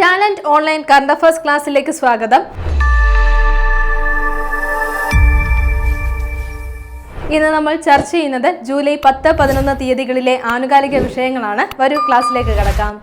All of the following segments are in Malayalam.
ടാലന്റ് ഓൺലൈൻ കറണ്ട് അഫേഴ്സ് ക്ലാസ്സിലേക്ക് സ്വാഗതം. ഇന്ന് നമ്മൾ ചർച്ച ചെയ്യുന്നത് ജൂലൈ പത്ത് പതിനൊന്ന് തീയതികളിലെ ആനുകാലിക വിഷയങ്ങളാണ്. വരൂ ക്ലാസ്സിലേക്ക് കടക്കാം.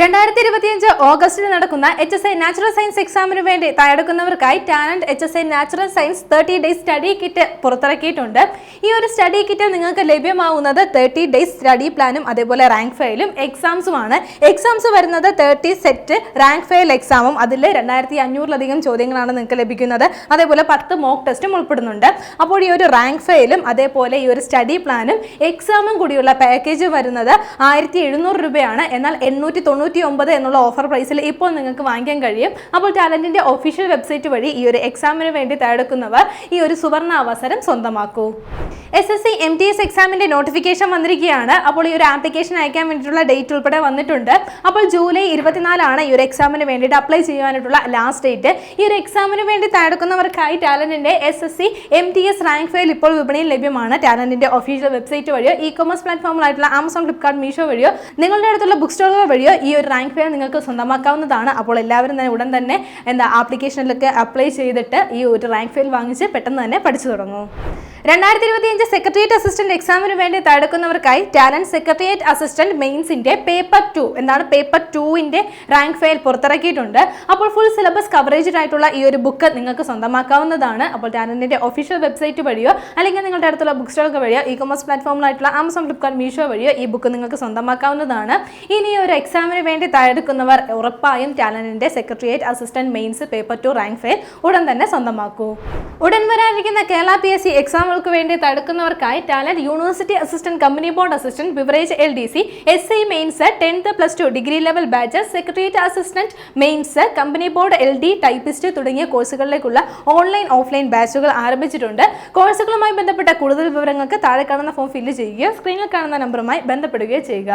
രണ്ടായിരത്തി ഇരുപത്തിയഞ്ച് ഓഗസ്റ്റിൽ നടക്കുന്ന H S I natural science എക്സാമിന് വേണ്ടി തയ്യാറെടുക്കുന്നവർക്കായി talent H S I natural science thirty days study kit പുറത്തിറക്കിയിട്ടുണ്ട്. ഈ ഒരു സ്റ്റഡി കിറ്റ് നിങ്ങൾക്ക് ലഭ്യമാവുന്നത് തേർട്ടി ഡേയ്സ് സ്റ്റഡി പ്ലാനും അതേപോലെ റാങ്ക് ഫയലും എക്സാംസുമാണ്. എക്സാംസ് വരുന്നത് തേർട്ടി സെറ്റ് റാങ്ക് ഫയൽ എക്സാമും. അതിൽ രണ്ടായിരത്തി അഞ്ഞൂറിലധികം ചോദ്യങ്ങളാണ് നിങ്ങൾക്ക് ലഭിക്കുന്നത്. അതേപോലെ പത്ത് മോക്ക് ടെസ്റ്റും ഉൾപ്പെടുന്നുണ്ട്. അപ്പോൾ ഈ ഒരു റാങ്ക് ഫയലും അതേപോലെ ഈ ഒരു സ്റ്റഡി പ്ലാനും എക്സാമും കൂടിയുള്ള പാക്കേജ് വരുന്നത് ആയിരത്തി രൂപയാണ്. എന്നാൽ എണ്ണൂറ്റി തൊണ്ണൂറ്റി ഒമ്പത് എന്നുള്ള ഓഫർ പ്രൈസിൽ ഇപ്പോൾ നിങ്ങൾക്ക് വാങ്ങിക്കാൻ കഴിയും. അപ്പോൾ ടാലന്റിന്റെ ഒഫീഷ്യൽ വെബ്സൈറ്റ് വഴി ഈ ഒരു എക്സാമിന് വേണ്ടി തയ്യാറെടുക്കുന്നവർ ഈ ഒരു സുവർണ അവസരം സ്വന്തമാക്കൂ. S S C M T S എക്സാമിന്റെ നോട്ടിഫിക്കേഷൻ വന്നിരിക്കുകയാണ്. അപ്പോൾ ഈ ഒരു ആപ്ലിക്കേഷൻ അയക്കാൻ വേണ്ടിയിട്ടുള്ള ഡേറ്റ് ഉൾപ്പെടെ വന്നിട്ടുണ്ട്. അപ്പോൾ ജൂലൈ ഇരുപത്തിനാലാണ് ഈ ഒരു എക്സാമിന് വേണ്ടിയിട്ട് അപ്ലൈ ചെയ്യാനായിട്ടുള്ള ലാസ്റ്റ് ഡേറ്റ് ഈ ഒരു എക്സാമിന് വേണ്ടി തയ്യാറെടുക്കുന്നവർക്കായി ടാലന്റിന്റെ S S C M T S rank file ഇപ്പോൾ വിപണിയിൽ ലഭ്യമാണ്. ടാലന്റിന്റെ ഒഫീഷ്യൽ വെബ്സൈറ്റ് വഴിയോ ഇ കൊമേഴ്സ് പ്ലാറ്റ്ഫോമിലായിട്ടുള്ള ആമസോൺ ഫ്ലിപ്കാർട്ട് മീഷോ വഴിയോ നിങ്ങളുടെ അടുത്തുള്ള ബുക്ക് സ്റ്റോറുകൾ വഴിയോ ഈ ഒരു റാങ്ക് ഫയൽ നിങ്ങൾക്ക് സ്വന്തമാക്കാവുന്നതാണ്. അപ്പോൾ എല്ലാവരും തന്നെ ഉടൻ തന്നെ എന്താ ആപ്ലിക്കേഷനിലൊക്കെ അപ്ലൈ ചെയ്തിട്ട് ഈ ഒരു റാങ്ക് ഫെയിൽ വാങ്ങിച്ച് പെട്ടെന്ന് തന്നെ പഠിച്ചു തുടങ്ങും. രണ്ടായിരത്തി ഇരുപത്തിയഞ്ച് സെക്രട്ടേറിയറ്റ് അസിസ്റ്റന്റ് എക്സാമിന് വേണ്ടി തടുക്കുന്നവർക്കായി ടാലന്റ് സെക്രട്ടേറിയറ്റ് അസിസ്റ്റന്റ് മെയിൻസിന്റെ പേപ്പർ ടു എന്താണ് പേപ്പർ ടുവിന്റെ റാങ്ക് ഫയൽ പുറത്തിറക്കിയിട്ടുണ്ട്. അപ്പോൾ ഫുൾ സിലബസ് കവറേജഡ് ആയിട്ടുള്ള ഈ ഒരു ബുക്ക് നിങ്ങൾക്ക് സ്വന്തമാക്കാവുന്നതാണ്. അപ്പോൾ ടാലന്റിന്റെ ഒഫീഷ്യൽ വെബ്സൈറ്റ് വഴിയോ അല്ലെങ്കിൽ നിങ്ങളുടെ അടുത്തുള്ള ബുക്ക് സ്റ്റോറുകൾ വഴിയോ ഇ കൊമേഴ്സ് പ്ലാറ്റ്ഫോമിലായിട്ടുള്ള ആമസോൺ ഫ്ലിപ്കാർട്ട് മീഷോ വഴിയോ ഈ ബുക്ക് നിങ്ങൾക്ക് സ്വന്തമാക്കാവുന്നതാണ്. ഇനി ഒരു എക്സാമിന് വേണ്ടി തടുക്കുന്നവർ ഉറപ്പായും ടാലന്റിന്റെ secretariat assistant mains paper two rank file ഉടൻ തന്നെ സ്വന്തമാക്കൂ. ഉടൻ വരാനിരിക്കുന്ന കേരള പി എസ് സി എക്സാമുകൾക്ക് വേണ്ടി തടുക്കുന്നവർക്കായി talent university assistant company board assistant beverage L D C S I mains tenth plus two degree level batch secretariat assistant mains company board L D typist തുടങ്ങിയ കോഴ്സുകളിലേക്കുള്ള ഓൺലൈൻ ഓഫ്ലൈൻ ബാച്ചുകൾ ആരംഭിച്ചിട്ടുണ്ട്. കോഴ്സുകളുമായി ബന്ധപ്പെട്ട കൂടുതൽ വിവരങ്ങൾക്ക് താഴെ കാണുന്ന ഫോം ഫില്ല് ചെയ്യുകയോ സ്ക്രീനിൽ കാണുന്ന നമ്പറുമായി ബന്ധപ്പെടുകയോ ചെയ്യുക.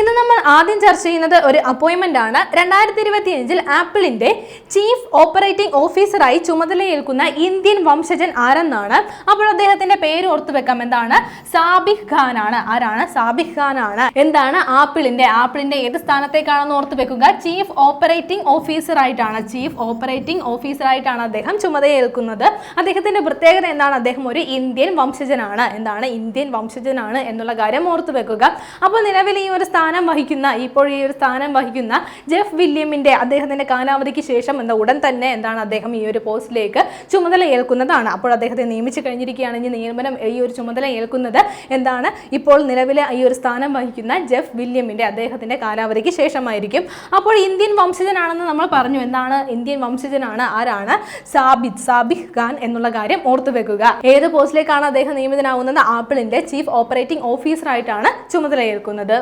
ഇന്ന് നമ്മൾ ആദ്യം ചർച്ച ചെയ്യുന്നത് ഒരു അപ്പോയിന്റ്മെന്റ് ആണ്. രണ്ടായിരത്തി ഇരുപത്തിയഞ്ചിൽ ആപ്പിളിന്റെ ചീഫ് ഓപ്പറേറ്റിംഗ് ഓഫീസറായി ചുമതലയേൽക്കുന്ന ഇന്ത്യൻ വംശജൻ ആരെന്നാണ്. അപ്പോൾ അദ്ദേഹത്തിന്റെ പേര് ഓർത്തു വെക്കാം. എന്താണ്? സാബിഹ് ഖാൻ ആണ് ആരാണ്? സാബിഹ് ഖാൻ ആണ് എന്താണ്? ആപ്പിളിന്റെ. ആപ്പിളിന്റെ ഏത് സ്ഥാനത്തേക്കാണെന്ന് ഓർത്തു വെക്കുക. ചീഫ് ഓപ്പറേറ്റിംഗ് ഓഫീസർ ആയിട്ടാണ്. ചീഫ് ഓപ്പറേറ്റിംഗ് ഓഫീസർ ആയിട്ടാണ് അദ്ദേഹം ചുമതലയേൽക്കുന്നത്. അദ്ദേഹത്തിന്റെ പ്രത്യേകത എന്താണ്? അദ്ദേഹം ഒരു ഇന്ത്യൻ വംശജനാണ്. എന്താണ്? ഇന്ത്യൻ വംശജനാണ് എന്നുള്ള കാര്യം ഓർത്തു വെക്കുക. അപ്പോൾ നിലവിൽ ഈ ഒരു സ്ഥാനം വഹിക്കുന്ന ഇപ്പോൾ ഈ ഒരു സ്ഥാനം വഹിക്കുന്ന ജെഫ് വില്യമിന്റെ അദ്ദേഹത്തിന്റെ കാലാവധിക്ക് ശേഷം എന്താ ഉടൻ തന്നെ എന്താണ് അദ്ദേഹം ഈ ഒരു പോസ്റ്റിലേക്ക് ചുമതല ഏൽക്കുന്നതാണ് അപ്പോൾ അദ്ദേഹത്തെ നിയമിച്ചു കഴിഞ്ഞിരിക്കുകയാണ് ഇനി നിയമനം ഈ ഒരു ചുമതല ഏൽക്കുന്നത് എന്താണ്? ഇപ്പോൾ നിലവിലെ ഈ ഒരു സ്ഥാനം വഹിക്കുന്ന ജെഫ് വില്യമിന്റെ അദ്ദേഹത്തിന്റെ കാലാവധിക്ക് ശേഷമായിരിക്കും. അപ്പോൾ ഇന്ത്യൻ വംശജനാണെന്ന് നമ്മൾ പറഞ്ഞു. എന്താണ്? ഇന്ത്യൻ വംശജനാണ് ആരാണ്? സാബിദ് സാബിഹ് ഖാൻ എന്നുള്ള കാര്യം ഓർത്തു വെക്കുക. ഏത് പോസ്റ്റിലേക്കാണ് അദ്ദേഹം നിയമിതനാവുന്നത്? ആപ്പിളിന്റെ ചീഫ് ഓപ്പറേറ്റിംഗ് ഓഫീസറായിട്ടാണ് ചുമതലയേൽക്കുന്നത്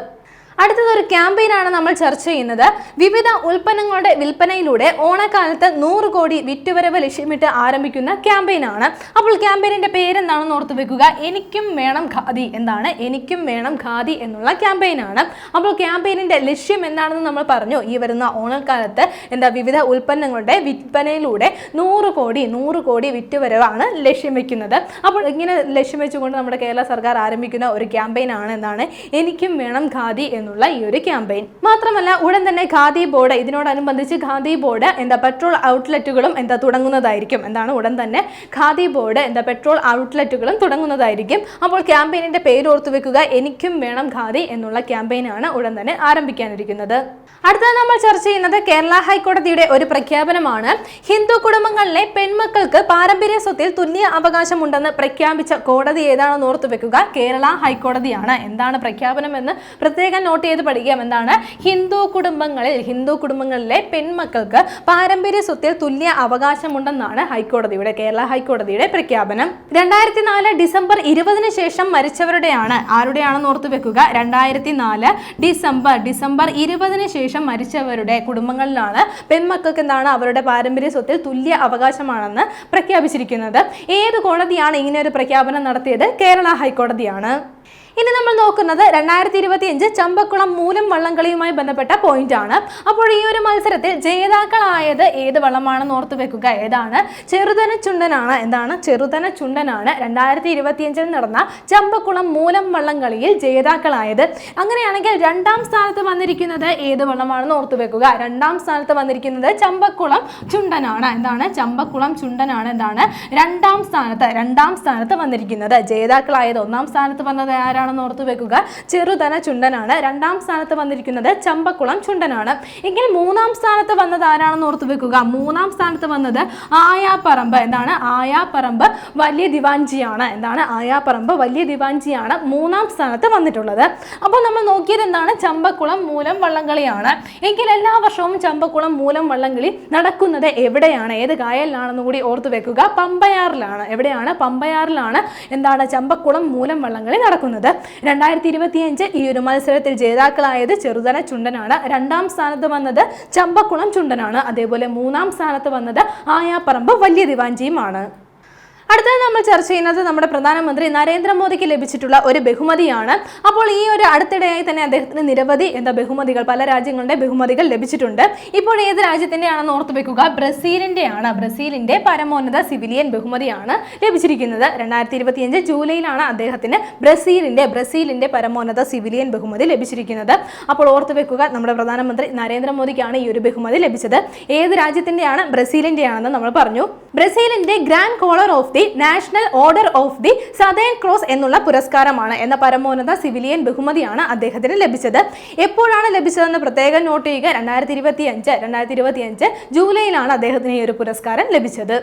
അടുത്തത് ഒരു ക്യാമ്പയിനാണ് നമ്മൾ ചർച്ച ചെയ്യുന്നത്. വിവിധ ഉൽപ്പന്നങ്ങളുടെ വിൽപ്പനയിലൂടെ ഓണക്കാലത്ത് നൂറ് കോടി വിറ്റുവരവ് ലക്ഷ്യമിട്ട് ആരംഭിക്കുന്ന ക്യാമ്പയിനാണ്. അപ്പോൾ ക്യാമ്പയിനിന്റെ പേരെന്താണെന്ന് ഓർത്ത് വെക്കുക. എനിക്കും വേണം ഖാദി എന്താണ് എനിക്കും വേണം ഖാദി എന്നുള്ള ക്യാമ്പയിനാണ്. അപ്പോൾ ക്യാമ്പയിനിന്റെ ലക്ഷ്യം എന്താണെന്ന് നമ്മൾ പറഞ്ഞു. ഈ വരുന്ന ഓണക്കാലത്ത് എന്താ വിവിധ ഉൽപ്പന്നങ്ങളുടെ വിൽപ്പനയിലൂടെ നൂറ് കോടി നൂറ് കോടി വിറ്റുവരവാണ് ലക്ഷ്യം വെക്കുന്നത്. അപ്പോൾ ഇങ്ങനെ ലക്ഷ്യം വെച്ചുകൊണ്ട് നമ്മുടെ കേരള സർക്കാർ ആരംഭിക്കുന്ന ഒരു ക്യാമ്പയിനാണ്. എന്താണ്? എനിക്കും വേണം ഖാദി എന്നുള്ള ഈ ഒരു ക്യാമ്പയിൻ മാത്രമല്ല ഉടൻ തന്നെ ഖാദി ബോർഡ് ഇതിനോടനുബന്ധിച്ച് ഖാദി ബോർഡ് എന്താ പെട്രോൾ ഔട്ട്ലെറ്റുകളും എന്താ തുടങ്ങുന്നതായിരിക്കും. എന്താണ് ഉടൻ തന്നെ ഖാദി ബോർഡ് എന്താ പെട്രോൾ ഔട്ട്ലെറ്റുകളും തുടങ്ങുന്നതായിരിക്കും. അപ്പോൾ ക്യാമ്പയിനിന്റെ പേര് ഓർത്തു വെക്കുക എനിക്കും വേണം ഖാദി എന്നുള്ള ക്യാമ്പയിനാണ് ഉടൻ തന്നെ ആരംഭിക്കാനിരിക്കുന്നത്. അടുത്തത് നമ്മൾ ചർച്ച ചെയ്യുന്നത് കേരള ഹൈക്കോടതിയുടെ ഒരു പ്രഖ്യാപനമാണ്. ഹിന്ദു കുടുംബങ്ങളിലെ പെൺമക്കൾക്ക് പാരമ്പര്യ സ്വത്തിൽ തുല്യ അവകാശമുണ്ടെന്ന് പ്രഖ്യാപിച്ച കോടതി ഏതാണെന്ന് ഓർത്തു വെക്കുക കേരള ഹൈക്കോടതിയാണ്. എന്താണ് പ്രഖ്യാപനം എന്ന് പ്രത്യേക നോട്ട് ചെയ്ത് പഠിക്കാം എന്താണ് ഹിന്ദു കുടുംബങ്ങളിൽ ഹിന്ദു കുടുംബങ്ങളിലെ പെൺമക്കൾക്ക് പാരമ്പര്യ സ്വത്തിൽ തുല്യ അവകാശമുണ്ടെന്നാണ് ഹൈക്കോടതിയുടെ കേരള ഹൈക്കോടതിയുടെ പ്രഖ്യാപനം. രണ്ടായിരത്തി നാല് ഡിസംബർ ഇരുപതിന് ശേഷം മരിച്ചവരുടെയാണ് ആരുടെയാണെന്ന് ഓർത്തു വെക്കുക? രണ്ടായിരത്തി നാല് ഡിസംബർ ഡിസംബർ ഇരുപതിന് ശേഷം മരിച്ചവരുടെ കുടുംബങ്ങളിലാണ് പെൺമക്കൾക്ക് എന്താണ് അവരുടെ പാരമ്പര്യ സ്വത്തിൽ തുല്യ അവകാശമാണെന്ന് പ്രഖ്യാപിച്ചിരിക്കുന്നത്. ഏത് കോടതിയാണ് ഇങ്ങനെ ഒരു പ്രഖ്യാപനം നടത്തിയത്? കേരള ഹൈക്കോടതിയാണ്. ഇനി നമ്മൾ നോക്കുന്നത് രണ്ടായിരത്തി ഇരുപത്തി അഞ്ച് ചമ്പക്കുളം മൂലം വള്ളംകളിയുമായി ബന്ധപ്പെട്ട പോയിന്റ് ആണ്. അപ്പോൾ ഈ ഒരു മത്സരത്തിൽ ജേതാക്കളായത് ഏത് വള്ളമാണെന്ന് ഓർത്തു വെക്കുക. ഏതാണ്? ചെറുതന ചുണ്ടനാണ് എന്താണ്? ചെറുതന ചുണ്ടനാണ് രണ്ടായിരത്തി ഇരുപത്തിയഞ്ചിൽ നടന്ന ചമ്പക്കുളം മൂലം വള്ളംകളിയിൽ ജേതാക്കളായത്. അങ്ങനെയാണെങ്കിൽ രണ്ടാം സ്ഥാനത്ത് വന്നിരിക്കുന്നത് ഏത് വള്ളമാണെന്ന് ഓർത്തു വെക്കുക. രണ്ടാം സ്ഥാനത്ത് വന്നിരിക്കുന്നത് ചമ്പക്കുളം ചുണ്ടനാണ്. എന്താണ്? ചമ്പക്കുളം ചുണ്ടനാണ്. എന്താണ്? രണ്ടാം സ്ഥാനത്ത് രണ്ടാം സ്ഥാനത്ത് വന്നിരിക്കുന്നത്. ജേതാക്കളായത് ഒന്നാം സ്ഥാനത്ത് വന്നത് ആരാണെന്ന് ഓർത്ത് വെക്കുക. ചെറുതന ചുണ്ടനാണ്. രണ്ടാം സ്ഥാനത്ത് വന്നിരിക്കുന്നത് ചമ്പക്കുളം ചുണ്ടനാണ്. എങ്കിൽ മൂന്നാം സ്ഥാനത്ത് വന്നത് ആരാണെന്ന് ഓർത്ത് വെക്കുക. മൂന്നാം സ്ഥാനത്ത് വന്നത് ആയാപ്പറമ്പ്. എന്താണ്? ആയാപ്പറമ്പ് വലിയ ദിവാഞ്ചിയാണ് എന്താണ്? ആയാപ്പറമ്പ് വലിയ ദിവാഞ്ചിയാണ് മൂന്നാം സ്ഥാനത്ത് വന്നിട്ടുള്ളത്. അപ്പോൾ നമ്മൾ നോക്കിയത് എന്താണ്? ചമ്പക്കുളം മൂലം വള്ളംകളിയാണ്. എങ്കിൽ എല്ലാ വർഷവും ചമ്പക്കുളം മൂലം വള്ളംകളി നടക്കുന്നത് എവിടെയാണ്? ഏത് കായലിലാണെന്ന് കൂടി ഓർത്ത് വെക്കുക. പമ്പയാറിലാണ്. എവിടെയാണ്? പമ്പയാറിലാണ് എന്താണ്? ചമ്പക്കുളം മൂലം വള്ളംകളി നടക്കുന്നത്. രണ്ടായിരത്തി ഇരുപത്തിയഞ്ച് ഈ ഒരു മത്സരത്തിൽ ജേതാക്കളായത് ചെറുതന ചുണ്ടനാണ്. രണ്ടാം സ്ഥാനത്ത് വന്നത് ചമ്പക്കുളം ചുണ്ടനാണ്. അതേപോലെ മൂന്നാം സ്ഥാനത്ത് വന്നത് ആയാപ്പറമ്പ് വലിയ ദിവാഞ്ചിയുമാണ് അടുത്തത് നമ്മൾ ചർച്ച ചെയ്യുന്നത് നമ്മുടെ പ്രധാനമന്ത്രി നരേന്ദ്രമോദിക്ക് ലഭിച്ചിട്ടുള്ള ഒരു ബഹുമതിയാണ്. അപ്പോൾ ഈ ഒരു അടുത്തിടെയായി തന്നെ അദ്ദേഹത്തിന് നിരവധി എന്താ ബഹുമതികൾ പല രാജ്യങ്ങളുടെ ബഹുമതികൾ ലഭിച്ചിട്ടുണ്ട്. ഇപ്പോൾ ഏത് രാജ്യത്തിന്റെ ആണെന്ന് ഓർത്തു വെക്കുക? ബ്രസീലിന്റെ ആണ് ബ്രസീലിന്റെ പരമോന്നത സിവിലിയൻ ബഹുമതിയാണ് ലഭിച്ചിരിക്കുന്നത്. രണ്ടായിരത്തി ഇരുപത്തിയഞ്ച് ജൂലൈയിലാണ് അദ്ദേഹത്തിന് ബ്രസീലിന്റെ ബ്രസീലിന്റെ പരമോന്നത സിവിലിയൻ ബഹുമതി ലഭിച്ചിരിക്കുന്നത്. അപ്പോൾ ഓർത്തു വെക്കുക നമ്മുടെ പ്രധാനമന്ത്രി നരേന്ദ്രമോദിക്കാണ് ഈ ഒരു ബഹുമതി ലഭിച്ചത്. ഏത് രാജ്യത്തിന്റെയാണ് ബ്രസീലിന്റെ ആണെന്ന് നമ്മൾ പറഞ്ഞു. ബ്രസീലിന്റെ grand collar of the national order of the southern cross എന്നുള്ള പുരസ്കാരമാണ് എന്ന പരമോന്നത സിവിലിയൻ ബഹുമതിയാണ് അദ്ദേഹത്തിന് ലഭിച്ചത്. എപ്പോഴാണ് ലഭിച്ചതെന്ന് പ്രത്യേകം നോട്ട് ചെയ്യുക. രണ്ടായിരത്തി ഇരുപത്തി അഞ്ച് രണ്ടായിരത്തി ഇരുപത്തി അഞ്ച് ജൂലൈയിലാണ് അദ്ദേഹത്തിന് ഈ ഒരു പുരസ്കാരം ലഭിച്ചത്.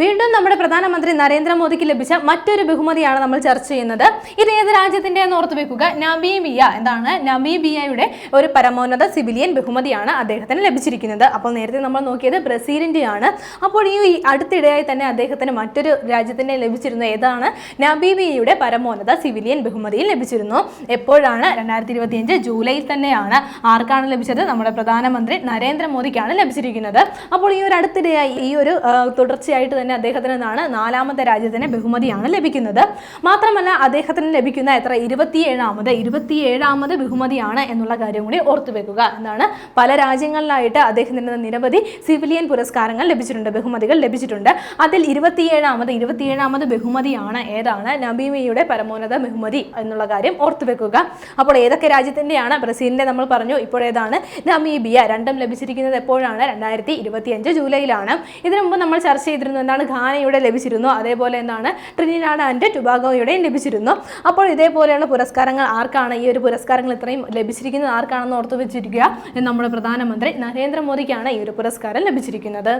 വീണ്ടും നമ്മുടെ പ്രധാനമന്ത്രി നരേന്ദ്രമോദിക്ക് ലഭിച്ച മറ്റൊരു ബഹുമതിയാണ് നമ്മൾ ചർച്ച ചെയ്യുന്നത്. ഇത് ഏത് രാജ്യത്തിന്റെ എന്ന് ഓർത്ത് വെക്കുക? നമീബിയ. എന്താണ്? നമീബിയയുടെ ഒരു പരമോന്നത സിവിലിയൻ ബഹുമതിയാണ് അദ്ദേഹത്തിന് ലഭിച്ചിരിക്കുന്നത്. അപ്പോൾ നേരത്തെ നമ്മൾ നോക്കിയത് ബ്രസീലിന്റെയാണ് അപ്പോൾ ഈ അടുത്തിടെയായി തന്നെ അദ്ദേഹത്തിന് മറ്റൊരു രാജ്യത്തിന്റെ ലഭിച്ചിരുന്ന. ഏതാണ്? നമീബിയയുടെ പരമോന്നത സിവിലിയൻ ബഹുമതിയിൽ ലഭിച്ചിരുന്നു. എപ്പോഴാണ്? രണ്ടായിരത്തി ഇരുപത്തിയഞ്ച് ജൂലൈയിൽ തന്നെയാണ്. ആർക്കാണ് ലഭിച്ചത്? നമ്മുടെ പ്രധാനമന്ത്രി നരേന്ദ്രമോദിക്കാണ് ലഭിച്ചിരിക്കുന്നത്. അപ്പോൾ ഈ ഒരു അടുത്തിടെയായി ഈ ഒരു തുടർച്ചയായിട്ട് തന്നെ അദ്ദേഹത്തിന് നിന്നാണ് നാലാമത്തെ രാജ്യത്തിന് ബഹുമതിയാണ് ലഭിക്കുന്നത്. മാത്രമല്ല അദ്ദേഹത്തിന് ലഭിക്കുന്ന എത്ര? ഇരുപത്തിയേഴാമത്. ഇരുപത്തിയേഴാമത് ബഹുമതിയാണ് എന്നുള്ള കാര്യം കൂടി ഓർത്തു വെക്കുക. എന്നാണ് പല രാജ്യങ്ങളിലായിട്ട് അദ്ദേഹത്തിന് നിരവധി സിവിലിയൻ പുരസ്കാരങ്ങൾ ലഭിച്ചിട്ടുണ്ട് ബഹുമതികൾ ലഭിച്ചിട്ടുണ്ട്. അതിൽ ഇരുപത്തിയേഴാമത് ഇരുപത്തിയേഴാമത് ബഹുമതിയാണ് ഏതാണ്? നബീമിയുടെ പരമോന്നത ബഹുമതി എന്നുള്ള കാര്യം ഓർത്തു വെക്കുക. അപ്പോൾ ഏതൊക്കെ രാജ്യത്തിന്റെയാണ് ബ്രസീലിന്റെ നമ്മൾ പറഞ്ഞു ഇപ്പോഴേതാണ് നമീബിയ. രണ്ടും ലഭിച്ചിരിക്കുന്നത് എപ്പോഴാണ്? രണ്ടായിരത്തി ഇരുപത്തിയഞ്ച് ജൂലൈയിലാണ്. ഇതിനു മുമ്പ് നമ്മൾ ചർച്ച ചെയ്തിരുന്നു എന്താണ് ഘാനയുടെ ലഭിച്ചിരുന്നു? അതേപോലെ എന്താണ് ട്രിനിനാഡ് ആൻഡ് ടുബാഗോയുടെയും ലഭിച്ചിരുന്നു. അപ്പോൾ ഇതേപോലെയുള്ള പുരസ്കാരങ്ങൾ ആർക്കാണ്? ഈ ഒരു പുരസ്കാരങ്ങൾ ഇത്രയും ലഭിച്ചിരിക്കുന്നത് ആർക്കാണെന്ന് ഓർത്തു വെച്ചിരിക്കുക നമ്മുടെ പ്രധാനമന്ത്രി നരേന്ദ്രമോദിക്കാണ് ഈ ഒരു പുരസ്കാരം ലഭിച്ചിരിക്കുന്നത്.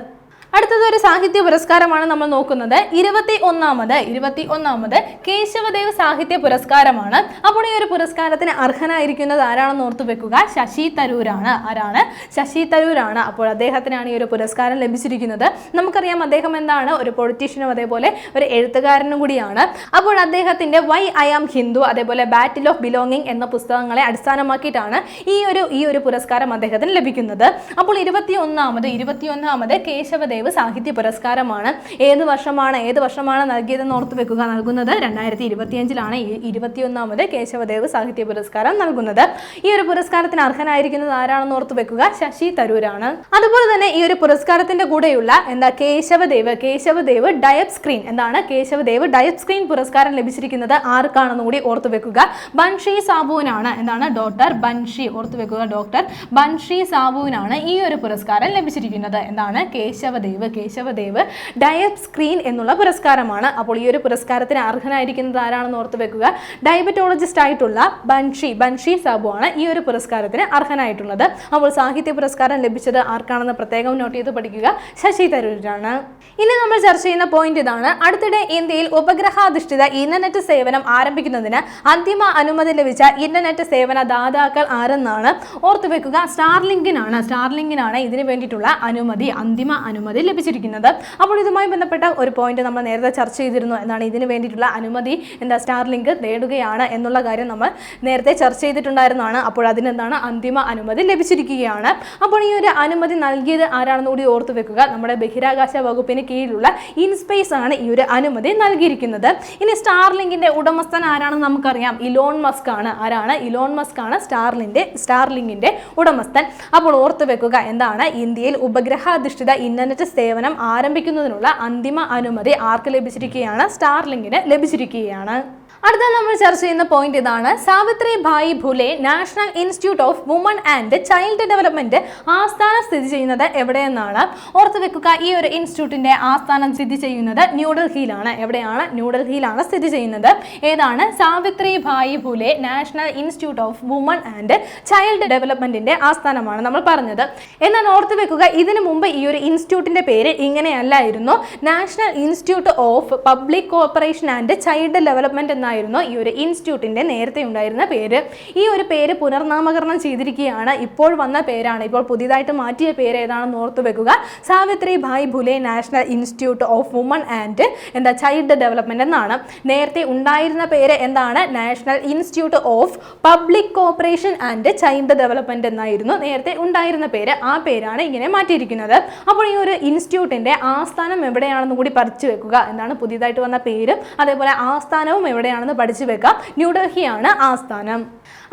അടുത്തത് ഒരു സാഹിത്യ പുരസ്കാരമാണ് നമ്മൾ നോക്കുന്നത്. ഇരുപത്തി ഒന്നാമത് ഇരുപത്തി ഒന്നാമത് കേശവദേവ് സാഹിത്യ പുരസ്കാരമാണ്. അപ്പോൾ ഈ ഒരു പുരസ്കാരത്തിന് അർഹനായിരിക്കുന്നത് ആരാണെന്ന് ഓർത്തു വെക്കുക? ശശി തരൂരാണ്. ആരാണ്? ശശി തരൂരാണ്. അപ്പോൾ അദ്ദേഹത്തിനാണ് ഈ ഒരു പുരസ്കാരം ലഭിച്ചിരിക്കുന്നത്. നമുക്കറിയാം അദ്ദേഹം എന്താണ്? ഒരു പൊളിറ്റീഷ്യനും അതേപോലെ ഒരു എഴുത്തുകാരനും കൂടിയാണ്. അപ്പോൾ അദ്ദേഹത്തിന്റെ വൈ ഐ ആം ഹിന്ദു അതേപോലെ ബാറ്റിൽ ഓഫ് ബിലോങ്ങിങ് എന്ന പുസ്തകങ്ങളെ അടിസ്ഥാനമാക്കിയിട്ടാണ് ഈ ഒരു ഈ ഒരു പുരസ്കാരം അദ്ദേഹത്തിന് ലഭിക്കുന്നത്. അപ്പോൾ ഇരുപത്തി ഒന്നാമത് ഇരുപത്തി ഒന്നാമത് കേശവദേവ് സാഹിത്യ പുരസ്കാരമാണ്. ഏത് വർഷമാണ് ഏത് വർഷമാണ് നൽകിയതെന്ന് ഓർത്ത് വെക്കുക. നൽകുന്നത് രണ്ടായിരത്തി ഇരുപത്തിയഞ്ചിലാണ് ഇരുപത്തിയൊന്നാമത് കേശവദേവ് സാഹിത്യ പുരസ്കാരം നൽകുന്നത്. ഈ ഒരു പുരസ്കാരത്തിന് അർഹനായിരിക്കുന്നത് ആരാണെന്ന് ഓർത്ത് വെക്കുക? ശശി തരൂരാണ്. അതുപോലെ തന്നെ ഈ ഒരു പുരസ്കാരത്തിന്റെ കൂടെയുള്ള എന്താ കേശവദേവ് കേശവദേവ് ഡയബ് സ്ക്രീൻ. എന്താണ്? കേശവദേവ് ഡയബ് സ്ക്രീൻ പുരസ്കാരം ലഭിച്ചിരിക്കുന്നത് ആർക്കാണെന്ന് കൂടി ഓർത്തു വെക്കുക. ബൻഷി സാബുവിനാണ്. എന്താണ്? ഡോക്ടർ ബൻഷി. ഓർത്തു വെക്കുക ഡോക്ടർ ബൻഷി സാബുവിനാണ് ഈ ഒരു പുരസ്കാരം ലഭിച്ചിരിക്കുന്നത്. എന്താണ്? കേശവദേവ് കേശവദേവ് ഡയബ് സ്ക്രീൻ എന്നുള്ള പുരസ്കാരമാണ്. അപ്പോൾ ഈ ഒരു പുരസ്കാരത്തിന് അർഹനായിരിക്കുന്നത് ആരാണെന്ന് ഓർത്ത് വെക്കുക. ഡയബറ്റോളജിസ്റ്റ് ആയിട്ടുള്ള ബൻഷി ബൻഷി സാബു ആണ് ഈ ഒരു പുരസ്കാരത്തിന് അർഹനായിട്ടുള്ളത്. അപ്പോൾ സാഹിത്യ പുരസ്കാരം ലഭിച്ചത് ആർക്കാണെന്ന് പ്രത്യേകം നോട്ട് ചെയ്ത് പഠിക്കുക. ശശി തരൂരാണ്. ഇനി നമ്മൾ ചർച്ച ചെയ്യുന്ന പോയിന്റ് ഇതാണ്. അടുത്തിടെ ഇന്ത്യയിൽ ഉപഗ്രഹാധിഷ്ഠിത ഇന്റർനെറ്റ് സേവനം ആരംഭിക്കുന്നതിന് അന്തിമ അനുമതി ലഭിച്ച ഇന്റർനെറ്റ് സേവന ദാതാക്കൾ ആരെന്നാണ് ഓർത്തു വെക്കുക. സ്റ്റാർലിങ്കിനാണ് സ്റ്റാർലിങ്കിനാണ് ഇതിന് വേണ്ടിയിട്ടുള്ള അനുമതി അന്തിമ അനുമതി ലഭിച്ചിരിക്കുന്നത്. അപ്പോൾ ഇതുമായി ബന്ധപ്പെട്ട ഒരു പോയിന്റ് നമ്മൾ നേരത്തെ ചർച്ച ചെയ്തിരുന്നു എന്നാണ് ഇതിന് വേണ്ടിയിട്ടുള്ള അനുമതി എന്താ സ്റ്റാർ ലിങ്ക് നേടുകയാണ് എന്നുള്ള കാര്യം നമ്മൾ നേരത്തെ ചർച്ച ചെയ്തിട്ടുണ്ടായിരുന്നതാണ്. അപ്പോൾ അതിനെന്താണ് അന്തിമ അനുമതി ലഭിച്ചിരിക്കുകയാണ്. അപ്പോൾ ഈ ഒരു അനുമതി നൽകിയത് ആരാണെന്ന് കൂടി ഓർത്തു വെക്കുക. നമ്മുടെ ബഹിരാകാശ വകുപ്പിന് കീഴിലുള്ള ഇൻസ്പേസ് ആണ് ഈ ഒരു അനുമതി നൽകിയിരിക്കുന്നത്. ഇനി സ്റ്റാർ ലിങ്കിന്റെ ഉടമസ്ഥൻ ആരാണെന്ന് നമുക്കറിയാം. ഇലോൺ മസ്ക് ആണ്. ആരാണ്? ഇലോൺ മസ്ക് ആണ് സ്റ്റാർലിന്റെ സ്റ്റാർലിങ്കിന്റെ ഉടമസ്ഥൻ. അപ്പോൾ ഓർത്തു വെക്കുക എന്താണ്? ഇന്ത്യയിൽ ഉപഗ്രഹാധിഷ്ഠിത ഇന്റർനെറ്റ് സേവനം ആരംഭിക്കുന്നതിനുള്ള അന്തിമ അനുമതി ആർക്ക് ലഭിച്ചിരിക്കുകയാണ്? സ്റ്റാർലിങ്കിന് ലഭിച്ചിരിക്കുകയാണ്. അടുത്ത നമ്മൾ ചർച്ച ചെയ്യുന്ന പോയിന്റ് ഇതാണ്. Savitri Bai Phule national institute of woman and child development ആസ്ഥാനം സ്ഥിതി ചെയ്യുന്നത് എവിടെയെന്നാണ്? ഓർത്തു വെക്കുക ഈ ഒരു ഇൻസ്റ്റിറ്റ്യൂട്ടിന്റെ ആസ്ഥാനം സ്ഥിതി ചെയ്യുന്നത് ന്യൂഡൽഹിയിലാണ്. എവിടെയാണ്? ന്യൂഡൽഹിയിലാണ് സ്ഥിതി ചെയ്യുന്നത്. ഏതാണ്? Savitri Bai Phule national institute of woman and child ഡെവലപ്മെന്റിന്റെ ആസ്ഥാനമാണ് നമ്മൾ പറഞ്ഞത്. എന്നാൽ ഓർത്തു വെക്കുക ഇതിനു മുമ്പ് ഈ ഒരു ഇൻസ്റ്റിറ്റ്യൂട്ടിന്റെ പേര് ഇങ്ങനെയല്ലായിരുന്നു. National institute of public corporation and child development എന്നായിരുന്നു ഈ ഒരു ഇൻസ്റ്റിറ്റ്യൂട്ടിന്റെ നേരത്തെ ഉണ്ടായിരുന്ന പേര്. ഈ ഒരു പേര് പുനർനാമകരണം ചെയ്തിരിക്കുകയാണ്. ഇപ്പോൾ വന്ന പേരാണ്. ഇപ്പോൾ പുതിയതായിട്ട് മാറ്റിയ പേര് ഏതാണെന്ന് ഓർത്തു വെക്കുക. Savitri Bai Phule national institute of woman and എന്താ ചൈൽഡ് ഡെവലപ്മെന്റ് എന്നാണ്. നേരത്തെ ഉണ്ടായിരുന്ന പേര് എന്താണ്? National institute of public cooperation and child development എന്നായിരുന്നു നേരത്തെ ഉണ്ടായിരുന്ന പേര്. ആ പേരാണ് ഇങ്ങനെ മാറ്റിയിരിക്കുന്നത്. അപ്പോൾ ഈ ഒരു ഇൻസ്റ്റിറ്റ്യൂട്ടിന്റെ ആസ്ഥാനം എവിടെയാണെന്ന് കൂടി പറിച്ചു വെക്കുക. എന്താണ്? പുതിയതായിട്ട് വന്ന പേരും അതേപോലെ ആസ്ഥാനവും എവിടെയാണെന്ന് പഠിച്ചു വെക്കാം. ന്യൂഡൽഹിയാണ് ആസ്ഥാനം.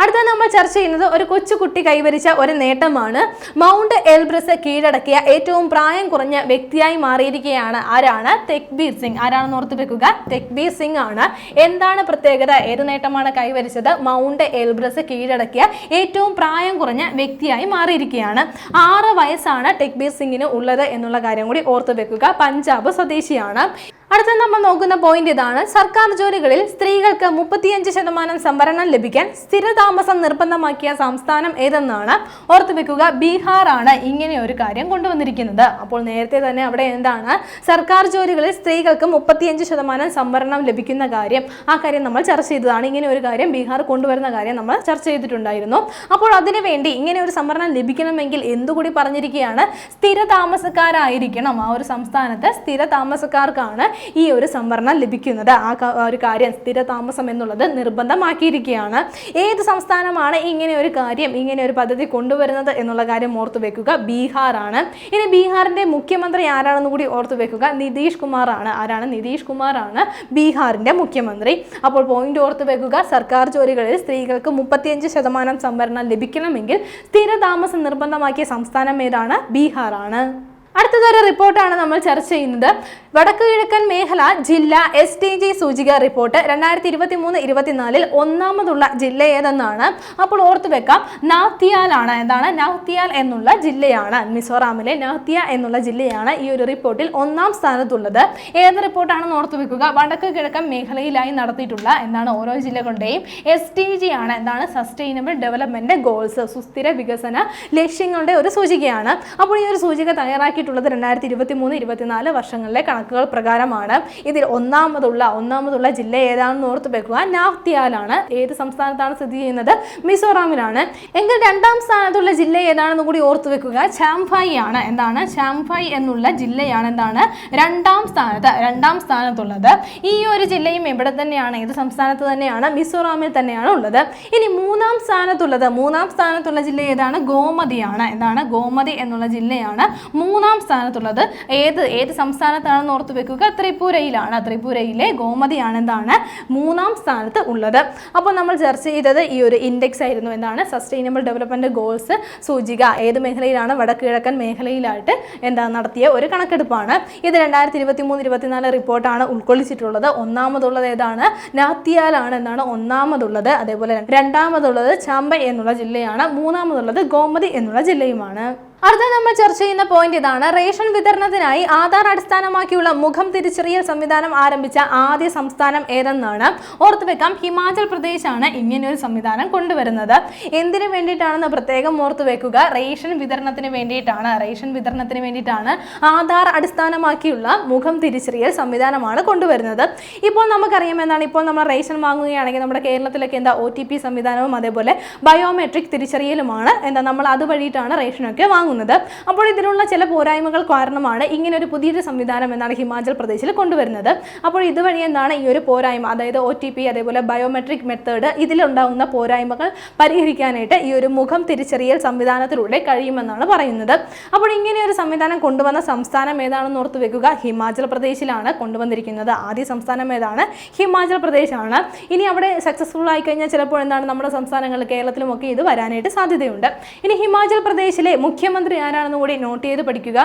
അടുത്ത നമ്മൾ ചർച്ച ചെയ്യുന്നത് ഒരു കൊച്ചുകുട്ടി കൈവരിച്ച ഒരു നേട്ടമാണ്. മൗണ്ട് എൽബ്രസ് കീഴടക്കിയ ഏറ്റവും പ്രായം കുറഞ്ഞ വ്യക്തിയായി മാറിയിരിക്കുകയാണ് ആരാണ്? തെക്ബീർ സിംഗ്. ആരാണെന്ന് ഓർത്ത് വെക്കുക? തെക്ബീർ സിംഗ് ആണ്. എന്താണ് പ്രത്യേകത? ഏത് നേട്ടമാണ് കൈവരിച്ചത്? മൗണ്ട് എൽബ്രസ് കീഴടക്കിയ ഏറ്റവും പ്രായം കുറഞ്ഞ വ്യക്തിയായി മാറിയിരിക്കുകയാണ്. ആറ് വയസ്സാണ് ടെക്ബീർ സിംഗിന് ഉള്ളത് എന്നുള്ള കാര്യം കൂടി ഓർത്ത് വെക്കുക. പഞ്ചാബ് സ്വദേശിയാണ്. അടുത്ത നമ്മൾ നോക്കുന്ന പോയിന്റ് ഇതാണ്. സർക്കാർ ജോലികളിൽ സ്ത്രീകൾക്ക് മുപ്പത്തിയഞ്ച് ശതമാനം സംവരണം ലഭിക്കാൻ സ്ഥിരതാമസം നിർബന്ധമാക്കിയ സംസ്ഥാനം ഏതെന്നാണ് ഓർത്തുവെക്കുക. ബീഹാർ ആണ് ഇങ്ങനെ ഒരു കാര്യം കൊണ്ടുവന്നിരിക്കുന്നത്. അപ്പോൾ നേരത്തെ തന്നെ അവിടെ എന്താണ്? സർക്കാർ ജോലികളിൽ സ്ത്രീകൾക്ക് മുപ്പത്തിയഞ്ച് ശതമാനം സംവരണം ലഭിക്കുന്ന കാര്യം ആ കാര്യം നമ്മൾ ചർച്ച ചെയ്തതാണ്. ഇങ്ങനെ ഒരു കാര്യം ബീഹാർ കൊണ്ടുവരുന്ന കാര്യം നമ്മൾ ചർച്ച ചെയ്തിട്ടുണ്ടായിരുന്നു. അപ്പോൾ അതിനുവേണ്ടി ഇങ്ങനെ ഒരു സംവരണം ലഭിക്കണമെങ്കിൽ എന്തുകൂടി പറഞ്ഞിരിക്കുകയാണ്? സ്ഥിര താമസക്കാരായിരിക്കണം ആ ഒരു സംസ്ഥാനത്ത് സ്ഥിര താമസക്കാർക്കാണ് ഈ ഒരു സംവരണം ലഭിക്കുന്നത്. ആ ഒരു കാര്യം സ്ഥിര താമസം എന്നുള്ളത് നിർബന്ധമാക്കിയിരിക്കുകയാണ്. ഏത് സംസ്ഥാനമാണ് ഇങ്ങനെ ഒരു കാര്യം ഇങ്ങനെ ഒരു പദ്ധതി കൊണ്ടുവരുന്നത് എന്നുള്ള കാര്യം ഓർത്തു വെക്കുക. ബീഹാറാണ്. ഇനി ബീഹാറിന്റെ മുഖ്യമന്ത്രി ആരാണെന്ന് കൂടി ഓർത്തു വെക്കുക. നിതീഷ് കുമാർ ആണ് ആരാണ്? നിതീഷ് കുമാർ ആണ് ബീഹാറിന്റെ മുഖ്യമന്ത്രി. അപ്പോൾ പോയിന്റ് ഓർത്തു വെക്കുക. സർക്കാർ ജോലികളിൽ സ്ത്രീകൾക്ക് മുപ്പത്തിയഞ്ച് ശതമാനം സംവരണം ലഭിക്കണമെങ്കിൽ സ്ഥിരതാമസം നിർബന്ധമാക്കിയ സംസ്ഥാനം ഏതാണ്? ബീഹാറാണ്. അടുത്തതൊരു റിപ്പോർട്ടാണ് നമ്മൾ ചർച്ച ചെയ്യുന്നത്. വടക്കു കിഴക്കൻ മേഖല ജില്ല എസ് ടി ജി സൂചിക റിപ്പോർട്ട് രണ്ടായിരത്തി ഇരുപത്തി മൂന്ന് ഇരുപത്തിനാലിൽ ഒന്നാമതുള്ള ജില്ല ഏതെന്നാണ്? അപ്പോൾ ഓർത്തു വെക്കാം. നാത്തിയാൽ ആണ് എന്താണ്? നാത്തിയാൽ എന്നുള്ള ജില്ലയാണ്. മിസോറാമിലെ നാത്തിയ എന്നുള്ള ജില്ലയാണ് ഈ ഒരു റിപ്പോർട്ടിൽ ഒന്നാം സ്ഥാനത്തുള്ളത്. ഏത് റിപ്പോർട്ടാണെന്ന് ഓർത്തു വെക്കുക. വടക്കു കിഴക്കൻ മേഖലയിലായി നടത്തിയിട്ടുള്ള എന്താണ് ഓരോ ജില്ലകളുടെയും എസ് ടി ജി ആണ് എന്താണ്? സസ്റ്റൈനബിൾ ഡെവലപ്മെന്റ് ഗോൾസ് സുസ്ഥിര വികസന ലക്ഷ്യങ്ങളുടെ ഒരു സൂചികയാണ്. അപ്പോൾ ഈ ഒരു സൂചിക തയ്യാറാക്കിയിട്ടുള്ളത് രണ്ടായിരത്തി ഇരുപത്തി മൂന്ന് ഇരുപത്തിനാല് വർഷങ്ങളിലെ കണക്കുകൾ പ്രകാരമാണ്. ഇതിൽ ഒന്നാമതുള്ള ഒന്നാമതുള്ള ജില്ല ഏതാണെന്ന് ഓർത്ത് വെക്കുക. നാഫ്തിയാലാണ് ഏത് സംസ്ഥാനത്താണ് സ്ഥിതി ചെയ്യുന്നത്? മിസോറാമിലാണ്. എങ്കിൽ രണ്ടാം സ്ഥാനത്തുള്ള ജില്ല ഏതാണെന്ന് കൂടി ഓർത്ത് വെക്കുക. ചാംഫായി ആണ്. എന്താണ്? ചാംഫായി എന്നുള്ള ജില്ലയാണ് എന്താണ്? രണ്ടാം സ്ഥാനത്ത് രണ്ടാം സ്ഥാനത്തുള്ളത്. ഈ ഒരു ജില്ലയും എവിടെ തന്നെയാണ്? ഏത് സംസ്ഥാനത്ത് തന്നെയാണ്? മിസോറാമിൽ തന്നെയാണ് ഉള്ളത്. ഇനി മൂന്നാം സ്ഥാനത്തുള്ളത് മൂന്നാം സ്ഥാനത്തുള്ള ജില്ല ഏതാണ്? ഗോമതിയാണ് എന്താണ്? ഗോമതി എന്നുള്ള ജില്ലയാണ് മൂന്നാം സ്ഥാനത്തുള്ളത്. ഏത് ഏത് സംസ്ഥാനത്താണെന്ന് ഓർത്ത് വെക്കുക. ത്രിപുരയിലാണ്. ത്രിപുരയിലെ ഗോമതിയാണ് എന്താണ് മൂന്നാം സ്ഥാനത്ത് ഉള്ളത്. അപ്പോൾ നമ്മൾ ചർച്ച ചെയ്തത് ഈ ഒരു ഇൻഡെക്സ് ആയിരുന്നു എന്താണ് സസ്റ്റൈനബിൾ ഡെവലപ്മെന്റ് ഗോൾസ് സൂചിക. ഏത് മേഖലയിലാണ്? വടക്ക് കിഴക്കൻ മേഖലയിലായിട്ട് എന്താ നടത്തിയ ഒരു കണക്കെടുപ്പാണ്. ഇത് രണ്ടായിരത്തി ഇരുപത്തി മൂന്ന് ഇരുപത്തിനാല് റിപ്പോർട്ടാണ് ഉൾക്കൊള്ളിച്ചിട്ടുള്ളത്. ഒന്നാമതുള്ളത് ഏതാണ്? നാത്തിയാലാണ് എന്നാണ് ഒന്നാമതുള്ളത്. അതേപോലെ രണ്ടാമതുള്ളത് ചാമ്പ എന്നുള്ള ജില്ലയാണ്. മൂന്നാമതുള്ളത് ഗോമതി എന്നുള്ള ജില്ലയുമാണ്. അടുത്ത നമ്മൾ ചർച്ച ചെയ്യുന്ന പോയിന്റ് ഇതാണ്. റേഷൻ വിതരണത്തിനായി ആധാർ അടിസ്ഥാനമാക്കിയുള്ള മുഖം തിരിച്ചറിയൽ സംവിധാനം ആരംഭിച്ച ആദ്യ സംസ്ഥാനം ഏതെന്നാണ്? ഓർത്തു വെക്കാം. ഹിമാചൽ ആണ് ഇങ്ങനെയൊരു സംവിധാനം കൊണ്ടുവരുന്നത്. എന്തിനു വേണ്ടിയിട്ടാണെന്ന് പ്രത്യേകം ഓർത്തു വെക്കുക. റേഷൻ വിതരണത്തിന് വേണ്ടിയിട്ടാണ്. റേഷൻ വിതരണത്തിന് വേണ്ടിയിട്ടാണ് ആധാർ അടിസ്ഥാനമാക്കിയുള്ള മുഖം തിരിച്ചറിയൽ സംവിധാനമാണ് കൊണ്ടുവരുന്നത്. ഇപ്പോൾ നമുക്കറിയാം എന്താണ് ഇപ്പോൾ നമ്മൾ റേഷൻ വാങ്ങുകയാണെങ്കിൽ നമ്മുടെ കേരളത്തിലൊക്കെ എന്താ ഒ ടി പി സംവിധാനവും അതേപോലെ ബയോമെട്രിക് തിരിച്ചറിയലുമാണ്. എന്താ നമ്മൾ അതുവഴിയിട്ടാണ് റേഷനൊക്കെ വാങ്ങുന്നത്. തുടങ്ങുന്നത് അപ്പോൾ ഇതിനുള്ള ചില പോരായ്മകൾ കാരണമാണ് ഇങ്ങനെ ഒരു പുതിയൊരു സംവിധാനം എന്നാണ് ഹിമാചൽ പ്രദേശിൽ കൊണ്ടുവരുന്നത്. അപ്പോൾ ഇതുവഴി എന്താണ് ഈ ഒരു പോരായ്മ അതായത് ഒ ടി പി അതേപോലെ ബയോമെട്രിക് മെത്തേഡ് ഇതിലുണ്ടാകുന്ന പോരായ്മകൾ പരിഹരിക്കാനായിട്ട് ഈ ഒരു മുഖം തിരിച്ചറിയൽ സംവിധാനത്തിലൂടെ കഴിയുമെന്നാണ് പറയുന്നത്. അപ്പോൾ ഇങ്ങനെ ഒരു സംവിധാനം കൊണ്ടുവന്ന സംസ്ഥാനം ഏതാണെന്ന് ഓർത്ത് വെക്കുക. ഹിമാചൽ പ്രദേശിലാണ് കൊണ്ടുവന്നിരിക്കുന്നത്. ആദ്യ സംസ്ഥാനം ഏതാണ്? ഹിമാചൽ പ്രദേശാണ്. ഇനി അവിടെ സക്സസ്ഫുൾ ആയി കഴിഞ്ഞാൽ ചിലപ്പോൾ എന്താണ് നമ്മുടെ സംസ്ഥാനങ്ങൾ കേരളത്തിലുമൊക്കെ ഇത് വരാനായിട്ട് സാധ്യതയുണ്ട്. ഇനി ഹിമാചൽ പ്രദേശിലെ മുഖ്യമന്ത്രി ആരാണെന്ന് കൂടി നോട്ട് ചെയ്ത് പഠിക്കുക.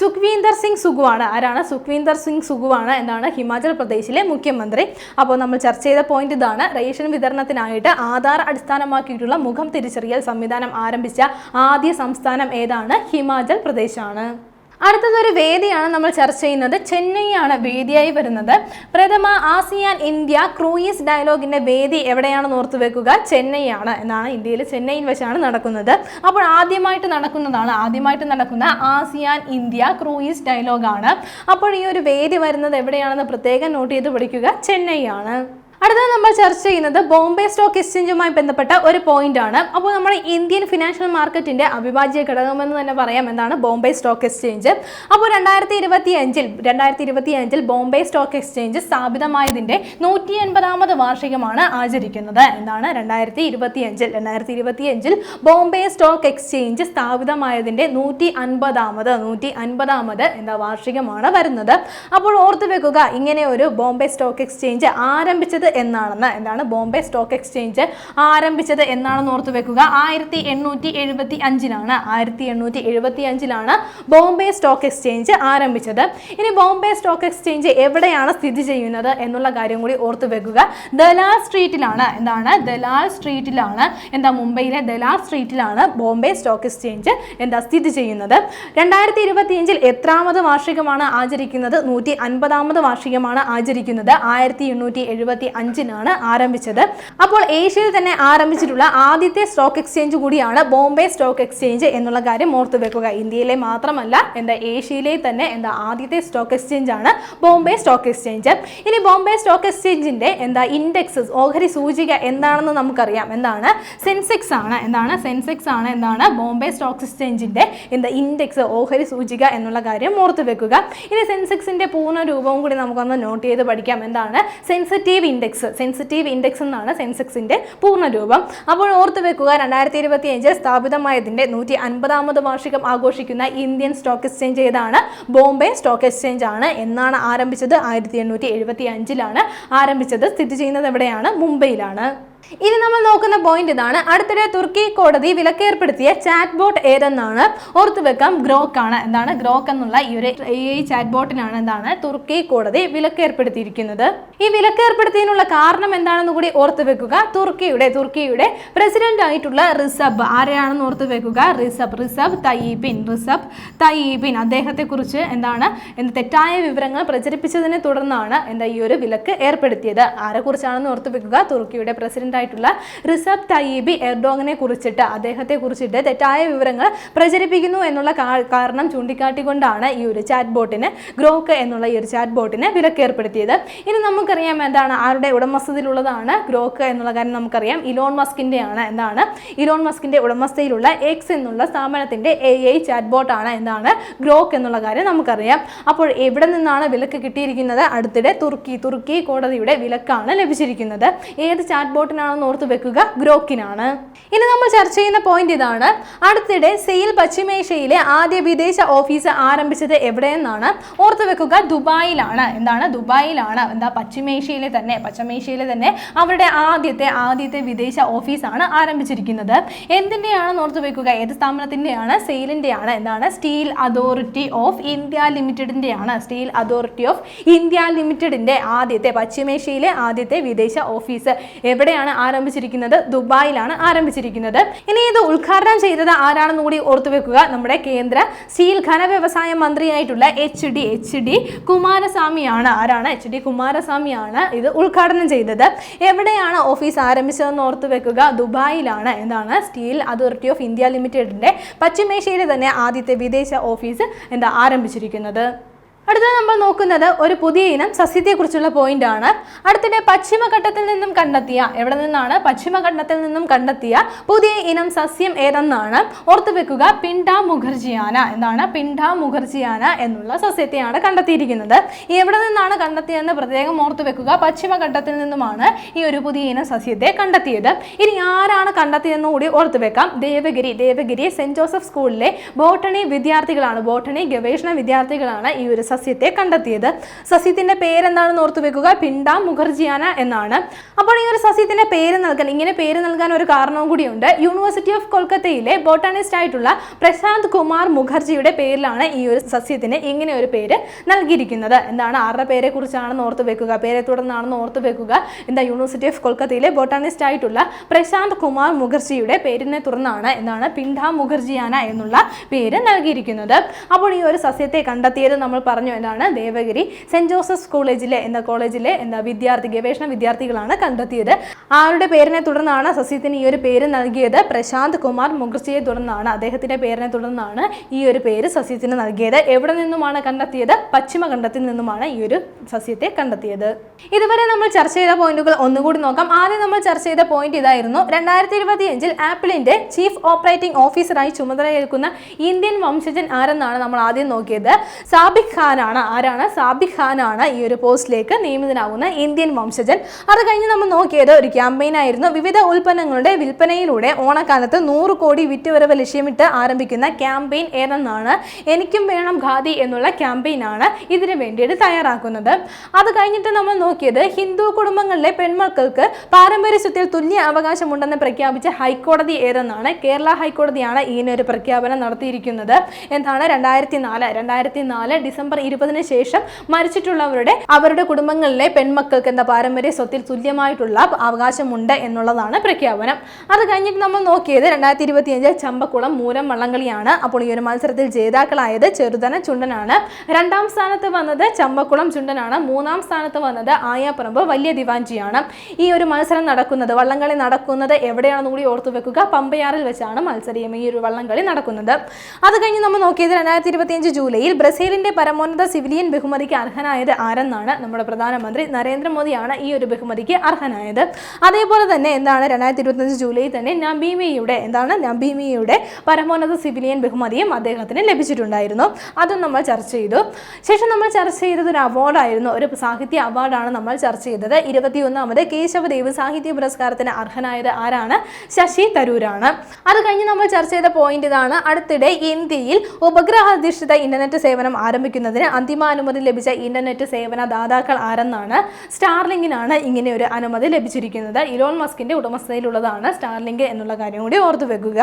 സുഖ്വീന്ദർ സിംഗ് സുഖുവാണ് ആരാണ്? സുഖ്വീന്ദർ സിംഗ് സുഖുവാണ് എന്നാണ് ഹിമാചൽ പ്രദേശിലെ മുഖ്യമന്ത്രി. അപ്പോൾ നമ്മൾ ചർച്ച ചെയ്ത പോയിന്റ് ഇതാണ്. റേഷൻ വിതരണത്തിനായിട്ട് ആധാർ അടിസ്ഥാനമാക്കിയിട്ടുള്ള മുഖം തിരിച്ചറിയൽ സംവിധാനം ആരംഭിച്ച ആദ്യ സംസ്ഥാനം ഏതാണ്? ഹിമാചൽ പ്രദേശാണ്. അടുത്തതൊരു വേദിയാണ് നമ്മൾ ചർച്ച ചെയ്യുന്നത്. ചെന്നൈയാണ് വേദിയായി വരുന്നത്. പ്രഥമ ആസിയാൻ ഇന്ത്യ ക്രൂയിസ് ഡയലോഗിന്റെ വേദി എവിടെയാണെന്ന് ഓർത്തു വെക്കുക. ചെന്നൈയാണ് എന്നാണ് ഇന്ത്യയിൽ ചെന്നൈയിൽ വെച്ചാണ് നടക്കുന്നത്. അപ്പോൾ ആദ്യമായിട്ട് നടക്കുന്നതാണ് ആദ്യമായിട്ട് നടക്കുന്ന ആസിയാൻ ഇന്ത്യ ക്രൂയിസ് ഡയലോഗാണ്. അപ്പോൾ ഈ ഒരു വേദി വരുന്നത് എവിടെയാണെന്ന് പ്രത്യേകം നോട്ട് ചെയ്ത് പഠിക്കുക. ചെന്നൈയാണ്. അടുത്തത് നമ്മൾ ചർച്ച ചെയ്യുന്നത് ബോംബെ സ്റ്റോക്ക് എക്സ്ചേഞ്ചുമായി ബന്ധപ്പെട്ട ഒരു പോയിന്റ് ആണ്. അപ്പോൾ നമ്മുടെ ഇന്ത്യൻ ഫിനാൻഷ്യൽ മാർക്കറ്റിന്റെ അവിഭാജ്യ ഘടകമെന്ന് തന്നെ പറയാം എന്താണ് ബോംബെ സ്റ്റോക്ക് എക്സ്ചേഞ്ച്. അപ്പോൾ രണ്ടായിരത്തി ഇരുപത്തി അഞ്ചിൽ രണ്ടായിരത്തി ഇരുപത്തി അഞ്ചിൽ ബോംബെ സ്റ്റോക്ക് എക്സ്ചേഞ്ച് സ്ഥാപിതമായതിന്റെ നൂറ്റി എൺപതാമത് വാർഷികമാണ് ആചരിക്കുന്നത്. എന്താണ്? രണ്ടായിരത്തി ഇരുപത്തി അഞ്ചിൽ രണ്ടായിരത്തി ഇരുപത്തി അഞ്ചിൽ ബോംബെ സ്റ്റോക്ക് എക്സ്ചേഞ്ച് സ്ഥാപിതമായതിന്റെ നൂറ്റി അൻപതാമത് നൂറ്റി അൻപതാമത് എന്താ വാർഷികമാണ് വരുന്നത്. അപ്പോൾ ഓർത്തു വെക്കുക ഇങ്ങനെ ഒരു ബോംബെ സ്റ്റോക്ക് എക്സ്ചേഞ്ച് ആരംഭിച്ചത് എന്നാണെന്ന് എന്താണ് ബോംബെ സ്റ്റോക്ക് എക്സ്ചേഞ്ച് ആരംഭിച്ചത് എന്നാണെന്ന് ഓർത്തു വെക്കുക. ആയിരത്തി എണ്ണൂറ്റി എഴുപത്തി അഞ്ചിലാണ് ആയിരത്തി എണ്ണൂറ്റി എഴുപത്തി അഞ്ചിലാണ് ബോംബെ സ്റ്റോക്ക് എക്സ്ചേഞ്ച് ആരംഭിച്ചത്. ഇനി ബോംബെ സ്റ്റോക്ക് എക്സ്ചേഞ്ച് എവിടെയാണ് സ്ഥിതി ചെയ്യുന്നത് എന്നുള്ള കാര്യം കൂടി ഓർത്തു വെക്കുക. ദലാൽ സ്ട്രീറ്റിലാണ് എന്താണ് ദലാൽ സ്ട്രീറ്റിലാണ് എന്താ മുംബൈയിലെ ദലാൽ സ്ട്രീറ്റിലാണ് ബോംബെ സ്റ്റോക്ക് എക്സ്ചേഞ്ച് എന്താ സ്ഥിതി ചെയ്യുന്നത്. രണ്ടായിരത്തി ഇരുപത്തിയഞ്ചിൽ എത്രാമത് വാർഷികമാണ് ആചരിക്കുന്നത്? നൂറ്റി അൻപതാമത് വാർഷികമാണ് ആചരിക്കുന്നത്. ആയിരത്തി എണ്ണൂറ്റി എഴുപത്തി അഞ്ചിനാണ് ആരംഭിച്ചത്. അപ്പോൾ ഏഷ്യയിൽ തന്നെ ആരംഭിച്ചിട്ടുള്ള ആദ്യത്തെ സ്റ്റോക്ക് എക്സ്ചേഞ്ച് കൂടിയാണ് ബോംബെ സ്റ്റോക്ക് എക്സ്ചേഞ്ച് എന്നുള്ള കാര്യം ഓർത്തു വെക്കുക. ഇന്ത്യയിലെ മാത്രമല്ല എന്താ ഏഷ്യയിലെ തന്നെ എന്താ ആദ്യത്തെ സ്റ്റോക്ക് എക്സ്ചേഞ്ച് ആണ് ബോംബെ സ്റ്റോക്ക് എക്സ്ചേഞ്ച് ഇനി ബോംബെ സ്റ്റോക്ക് എക്സ്ചേഞ്ചിന്റെ എന്താ ഇൻഡെക്സ് ഓഹരി സൂചിക എന്താണെന്ന് നമുക്കറിയാം. എന്താണ്? സെൻസെക്സ് ആണ്. എന്താണ്? സെൻസെക്സ് ആണ് എന്താണ്? ബോംബെ സ്റ്റോക്ക് എക്സ്ചേഞ്ചിന്റെ എന്താ ഇൻഡെക്സ് ഓഹരി സൂചിക എന്നുള്ള കാര്യം ഓർത്തു വെക്കുക. ഇനി സെൻസെക്സിന്റെ പൂർണ രൂപവും കൂടി നമുക്കൊന്ന് നോട്ട് ചെയ്ത് പഠിക്കാം. എന്താണ്? സെൻസിറ്റീവ് ഇൻഡെക്സ് സെൻസിറ്റീവ് ഇൻഡെക്സ് എന്നാണ് സെൻസെക്സിന്റെ പൂർണ രൂപം അപ്പോൾ ഓർത്തു വെക്കുക രണ്ടായിരത്തി ഇരുപത്തി അഞ്ചിൽ സ്ഥാപിതമായതിന്റെ നൂറ്റി അൻപതാമത് വാർഷികം ആഘോഷിക്കുന്ന ഇന്ത്യൻ സ്റ്റോക്ക് എക്സ്ചേഞ്ച് ഏതാണ്? ബോംബെ സ്റ്റോക്ക് എക്സ്ചേഞ്ച് ആണ്. എന്നാണ് ആരംഭിച്ചത്? ആയിരത്തി എണ്ണൂറ്റി എഴുപത്തി അഞ്ചിലാണ് ആരംഭിച്ചത്. സ്ഥിതി ചെയ്യുന്നത് എവിടെയാണ്? മുംബൈയിലാണ്. ഇനി നമ്മൾ നോക്കുന്ന പോയിന്റ് ഇതാണ്. അടുത്തിടെ തുർക്കി കോടതി വിലക്കേർപ്പെടുത്തിയ ചാറ്റ് ബോട്ട് ഏതെന്നാണ് ഓർത്തു വെക്കാം ഗ്രോക്ക് ആണ്. എന്താണ്? ഗ്രോക്ക് എന്നുള്ള ഈ ഒരു ഈ ചാറ്റ് ബോട്ടിനാണ് എന്താണ്? തുർക്കി കോടതി വിലക്കേർപ്പെടുത്തിയിരിക്കുന്നത്. ഈ വിലക്കേർപ്പെടുത്തിയതിനുള്ള കാരണം എന്താണെന്ന് കൂടി ഓർത്തു വെക്കുക തുർക്കിയുടെ തുർക്കിയുടെ പ്രസിഡന്റ് ആയിട്ടുള്ള റിസബ് ആരെയാണെന്ന് ഓർത്തു വെക്കുക റിസബ് റിസബ് തയ്യീബിൻ റിസബ് തയ്യീബിൻ. അദ്ദേഹത്തെ കുറിച്ച് എന്താണ്? എന്ത് തെറ്റായ വിവരങ്ങൾ പ്രചരിപ്പിച്ചതിനെ തുടർന്നാണ് എന്താ ഈ ഒരു വിലക്ക് ഏർപ്പെടുത്തിയത്? ആരെ കുറിച്ചാണെന്ന് ഓർത്തു വെക്കുക തുർക്കിയുടെ പ്രസിഡന്റ് ആയിട്ടുള്ള റിസബ് തയ്യീബി എർഡോങ്ങിനെ കുറിച്ചിട്ട് അദ്ദേഹത്തെ കുറിച്ചിട്ട് തെറ്റായ വിവരങ്ങൾ പ്രചരിപ്പിക്കുന്നു എന്നുള്ള കാരണം ചൂണ്ടിക്കാട്ടിക്കൊണ്ടാണ് ഈ ഒരു ചാറ്റ് ബോട്ടിന് ഗ്രോക്ക് എന്നുള്ള ഈ ഒരു ചാറ്റ് ബോട്ടിന് വിലക്കേർപ്പെടുത്തിയത് ഇനി നമുക്കറിയാം എന്താണ് ആരുടെ ഉടമസ്ഥതയിലുള്ളതാണ് ഗ്രോക്ക് എന്നുള്ള കാര്യം നമുക്കറിയാം. ഇലോൺ മസ്കിന്റെ ആണ് എന്താണ്. ഇലോൺ മസ്കിന്റെ ഉടമസ്ഥയിലുള്ള എക്സ് എന്നുള്ള സ്ഥാപനത്തിന്റെ എ ഐ ചാറ്റ് ബോട്ടാണ് എന്താണ് ഗ്രോക്ക് എന്നുള്ള കാര്യം നമുക്കറിയാം. അപ്പോൾ എവിടെ നിന്നാണ് വിലക്ക് കിട്ടിയിരിക്കുന്നത്? അടുത്തിടെ തുർക്കി തുർക്കി കോടതിയുടെ വിലക്കാണ് ലഭിച്ചിരിക്കുന്നത്. ഏത് ചാറ്റ് ബോട്ടിനാണെന്ന് ഓർത്ത് വെക്കുക. ഗ്രോക്കിനാണ്. ഇനി നമ്മൾ ചർച്ച ചെയ്യുന്ന പോയിന്റ് ഇതാണ്. അടുത്തിടെ സെയിൽ പശ്ചിമേഷ്യയിലെ ആദ്യ വിദേശ ഓഫീസ് ആരംഭിച്ചത് എവിടെയെന്നാണ് ഓർത്ത് വെക്കുക. ദുബായിലാണ്. എന്താണ്? ദുബായിലാണ്. എന്താ? പശ്ചിമേഷ്യയിലെ തന്നെ. പശ്ചിമേഷ്യയിലെ തന്നെ അവരുടെ ആദ്യത്തെ ആദ്യത്തെ വിദേശ ഓഫീസാണ് ആരംഭിച്ചിരിക്കുന്നത്. എന്തിന്റെയാണെന്ന് ഓർത്ത് വെക്കുക. ഏത് സ്ഥാപനത്തിന്റെയാണ് സെയിലിന്റെയാണ് എന്താണ്? സ്റ്റീൽ അതോറിറ്റി ഓഫ് ഇന്ത്യ ലിമിറ്റഡിന്റെയാണ് സ്റ്റീൽ അതോറിറ്റി ഓഫ് ഇന്ത്യ ലിമിറ്റഡിന്റെ ആദ്യത്തെ പശ്ചിമേഷ്യയിലെ ആദ്യത്തെ വിദേശ ഓഫീസ് എവിടെയാണ് ആരംഭിച്ചിരിക്കുന്നത് ദുബായിലാണ് ആരംഭിച്ചിരിക്കുന്നത്. ഇനി ഇത് ഉദ്ഘാടനം ചെയ്തത് ആരാണെന്ന് കൂടി ഓർത്തുവെക്കുക നമ്മുടെ കേന്ദ്ര സ്റ്റീൽ ഖന വ്യവസായ മന്ത്രിയായിട്ടുള്ള എച്ച് ഡി എച്ച് ഡി കുമാരസ്വാമിയാണ്. ആരാണ്? എച്ച് ഡി കുമാരസ്വാമിയാണ് ഇത് ഉദ്ഘാടനം ചെയ്തത്. എവിടെയാണ് ഓഫീസ് ആരംഭിച്ചതെന്ന് ഓർത്തു വെക്കുക. ദുബായിലാണ്. എന്താണ്? സ്റ്റീൽ അതോറിറ്റി ഓഫ് ഇന്ത്യ ലിമിറ്റഡിന്റെ പശ്ചിമേഷ്യയിലെ തന്നെ ആദ്യത്തെ വിദേശ ഓഫീസ് എന്താ ആരംഭിച്ചിരിക്കുന്നത്? അടുത്ത നമ്മൾ നോക്കുന്നത് ഒരു പുതിയ ഇനം സസ്യത്തെക്കുറിച്ചുള്ള പോയിന്റ് ആണ്. അടുത്തിടെ പശ്ചിമഘട്ടത്തിൽ നിന്നും കണ്ടെത്തിയ എവിടെ നിന്നാണ്? പശ്ചിമഘട്ടത്തിൽ നിന്നും കണ്ടെത്തിയ പുതിയ ഇനം സസ്യം ഏതെന്നാണ് ഓർത്തുവെക്കുക പിണ്ട മുഖർജിയാന എന്താണ് പിണ്ട മുഖർജിയാന എന്നുള്ള സസ്യത്തെയാണ് കണ്ടെത്തിയിരിക്കുന്നത്. എവിടെ നിന്നാണ് കണ്ടെത്തിയതെന്ന് പ്രത്യേകം ഓർത്തുവെക്കുക പശ്ചിമഘട്ടത്തിൽ നിന്നുമാണ് ഈ ഒരു പുതിയ ഇനം സസ്യത്തെ കണ്ടെത്തിയത്. ഇനി ആരാണ് കണ്ടെത്തിയതെന്ന് കൂടി ഓർത്തുവെക്കാം ദേവഗിരി ദേവഗിരി സെന്റ് ജോസഫ് സ്കൂളിലെ ബോട്ടണി വിദ്യാർത്ഥികളാണ് ബോട്ടണി ഗവേഷണ വിദ്യാർത്ഥികളാണ് ഈ ഒരു സസ്യത്തെ കണ്ടെത്തിയത്. സസ്യത്തിന്റെ പേരെന്താണെന്ന് ഓർത്തു വെക്കുക. പിണ്ട മുഖർജിയാന എന്നാണ്. അപ്പോൾ ഈ ഒരു സസ്യത്തിന്റെ പേര് നൽകാൻ ഇങ്ങനെ പേര് നൽകാൻ ഒരു കാരണവും കൂടിയുണ്ട്. യൂണിവേഴ്സിറ്റി ഓഫ് കൊൽക്കത്തയിലെ ബോട്ടാണിസ്റ്റ് ആയിട്ടുള്ള പ്രശാന്ത് കുമാർ മുഖർജിയുടെ പേരിലാണ് ഈ ഒരു സസ്യത്തിന് ഇങ്ങനെ ഒരു പേര് നൽകിയിരിക്കുന്നത്. എന്താണ് ആരുടെ പേരെ കുറിച്ചാണെന്ന് ഓർത്തു വെക്കുക. പേരെ തുടർന്നാണെന്ന് ഓർത്തു വെക്കുക. എന്താ യൂണിവേഴ്സിറ്റി ഓഫ് കൊൽക്കത്തയിലെ ബോട്ടാണിസ്റ്റ് ആയിട്ടുള്ള പ്രശാന്ത് കുമാർ മുഖർജിയുടെ പേരിനെ തുടർന്നാണ് എന്താണ് പിണ്ട മുഖർജിയാന എന്നുള്ള പേര് നൽകിയിരിക്കുന്നത്. അപ്പോൾ ഈ ഒരു സസ്യത്തെ കണ്ടെത്തിയത് നമ്മൾ പറഞ്ഞു എന്താണ് ദേവഗിരി സെന്റ് ജോസഫ്സ് കോളേജിലെ എന്ന കോളേജിലെ എന്താ വിദ്യാർത്ഥി ഗവേഷണ വിദ്യാർത്ഥികളാണ് കണ്ടെത്തിയത്. ആരുടെ പേരിനെ തുടർന്നാണ് സസ്യത്തിന് ഈ ഒരു പേര് നൽകിയത്? പ്രശാന്ത് കുമാർ മുഖർജിയെ തുടർന്നാണ് അദ്ദേഹത്തിന്റെ പേരിനെ തുടർന്നാണ് ഈ ഒരു പേര് സസ്യത്തിന് നൽകിയത്. എവിടെ നിന്നുമാണ് കണ്ടെത്തിയത്? പശ്ചിമഖണ്ഡത്തിൽ നിന്നുമാണ് ഈ ഒരു സസ്യത്തെ കണ്ടെത്തിയത്. ഇതുവരെ നമ്മൾ ചർച്ച ചെയ്ത പോയിന്റുകൾ ഒന്നുകൂടി നോക്കാം. ആദ്യം നമ്മൾ ചർച്ച ചെയ്ത പോയിന്റ് ഇതായിരുന്നു. രണ്ടായിരത്തി ഇരുപത്തിയഞ്ചിൽ ആപ്പിളിന്റെ ചീഫ് ഓപ്പറേറ്റിംഗ് ഓഫീസറായി ചുമതലയേൽക്കുന്ന ഇന്ത്യൻ വംശജൻ ആരെന്നാണ് നമ്മൾ ആദ്യം നോക്കിയത്? സാബിഖ് ഖാനാണ് ആരാണ്? സാബി ഖാനാണ് ഈ ഒരു പോസ്റ്റിലേക്ക് നിയമിതനാകുന്ന ഇന്ത്യൻ വംശജൻ. അത് കഴിഞ്ഞ് നമ്മൾ നോക്കിയത് ഒരു ക്യാമ്പയിൻ ആയിരുന്നു. വിവിധ ഉൽപ്പന്നങ്ങളുടെ വിൽപ്പനയിലൂടെ ഓണക്കാലത്ത് നൂറ് കോടി വിറ്റുവരവ് ലക്ഷ്യമിട്ട് ആരംഭിക്കുന്ന ക്യാമ്പയിൻ ഏതെന്നാണ്? എനിക്കും വേണം ഖാദി എന്നുള്ള ക്യാമ്പയിൻ ആണ് ഇതിനു വേണ്ടിയിട്ട് തയ്യാറാക്കുന്നത്. അത് കഴിഞ്ഞിട്ട് നമ്മൾ നോക്കിയത് ഹിന്ദു കുടുംബങ്ങളിലെ പെൺമക്കൾക്ക് പാരമ്പര്യ സ്വത്തിൽ തുല്യ അവകാശമുണ്ടെന്ന് പ്രഖ്യാപിച്ച ഹൈക്കോടതി ഏതെന്നാണ്? കേരള ഹൈക്കോടതിയാണ് ഇങ്ങനെ ഒരു പ്രഖ്യാപനം നടത്തിയിരിക്കുന്നത്. എന്താണ്? രണ്ടായിരത്തി നാല് രണ്ടായിരത്തി നാല് ഡിസംബർ ഇരുപതിന് ശേഷം മരിച്ചിട്ടുള്ളവരുടെ അവരുടെ കുടുംബങ്ങളിലെ പെൺമക്കൾക്ക് എന്താ പാരമ്പര്യ സ്വത്തിൽ തുല്യമായിട്ടുള്ള അവകാശമുണ്ട് എന്നുള്ളതാണ് പ്രഖ്യാപനം. അത് കഴിഞ്ഞിട്ട് നമ്മൾ നോക്കിയത് രണ്ടായിരത്തി ഇരുപത്തിയഞ്ച് ചമ്പക്കുളം മൂലം വള്ളംകളിയാണ്. അപ്പോൾ ഈ ഒരു മത്സരത്തിൽ ജേതാക്കളായത് ചെറുതന ചുണ്ടനാണ്. രണ്ടാം സ്ഥാനത്ത് വന്നത് ചമ്പക്കുളം ചുണ്ടനാണ്. മൂന്നാം സ്ഥാനത്ത് വന്നത് ആയാപ്പറമ്പ് വലിയ ദിവാഞ്ചിയാണ് ഈ ഒരു മത്സരം നടക്കുന്നത് വള്ളംകളി നടക്കുന്നത് എവിടെയാണെന്ന് കൂടി ഓർത്തു വെക്കുക. പമ്പയാറിൽ വെച്ചാണ് മത്സരം ഈ ഒരു വള്ളംകളി നടക്കുന്നത്. അത് കഴിഞ്ഞ് നമ്മൾ നോക്കിയത് രണ്ടായിരത്തി ഇരുപത്തിയഞ്ച് ജൂലൈയിൽ ബ്രസീലിന്റെ പരമോന്നത സിവിലിയൻ ബഹുമതിക്ക് അർഹനായത് ആരെന്നാണ് നമ്മുടെ പ്രധാനമന്ത്രി നരേന്ദ്രമോദിയാണ് ഈ ഒരു ബഹുമതിക്ക് അർഹനായത്. അതേപോലെ തന്നെ എന്താണ് രണ്ടായിരത്തി ഇരുപത്തഞ്ച് ജൂലൈയിൽ തന്നെ നബീമിയുടെ എന്താണ് നബീമിയുടെ പരമോന്നത സിവിലിയൻ ബഹുമതിയും അദ്ദേഹത്തിന് ലഭിച്ചിട്ടുണ്ടായിരുന്നു. അതും നമ്മൾ ചർച്ച ചെയ്തു. ശേഷം നമ്മൾ ചർച്ച ചെയ്തത് ഒരു അവാർഡായിരുന്നു ഒരു സാഹിത്യ അവാർഡാണ് നമ്മൾ ചർച്ച ചെയ്തത്. ഇരുപത്തിയൊന്നാമത് കേശവദേവ് സാഹിത്യ പുരസ്കാരത്തിന് അർഹനായത് ആരാണ്? ശശി തരൂരാണ്. അത് കഴിഞ്ഞ് നമ്മൾ ചർച്ച ചെയ്ത പോയിന്റ് ഇതാണ്. അടുത്തിടെ ഇന്ത്യയിൽ ഉപഗ്രഹാധിഷ്ഠിത ഇന്റർനെറ്റ് സേവനം ആരംഭിക്കുന്നതിന് അന്തിമാനുമതി ലഭിച്ച ഇന്റർനെറ്റ് സേവന ദാതാക്കൾ ആരെന്നാണ് സ്റ്റാർലിങ്കിനാണ് ഇങ്ങനെ ഒരു അനുമതി ലഭിച്ചിരിക്കുന്നത്. ഇലോൺ മസ്കിന്റെ ഉടമസ്ഥതയിലുള്ളതാണ് സ്റ്റാർലിങ്ക് എന്നുള്ള കാര്യം കൂടി ഓർത്തു വെക്കുക.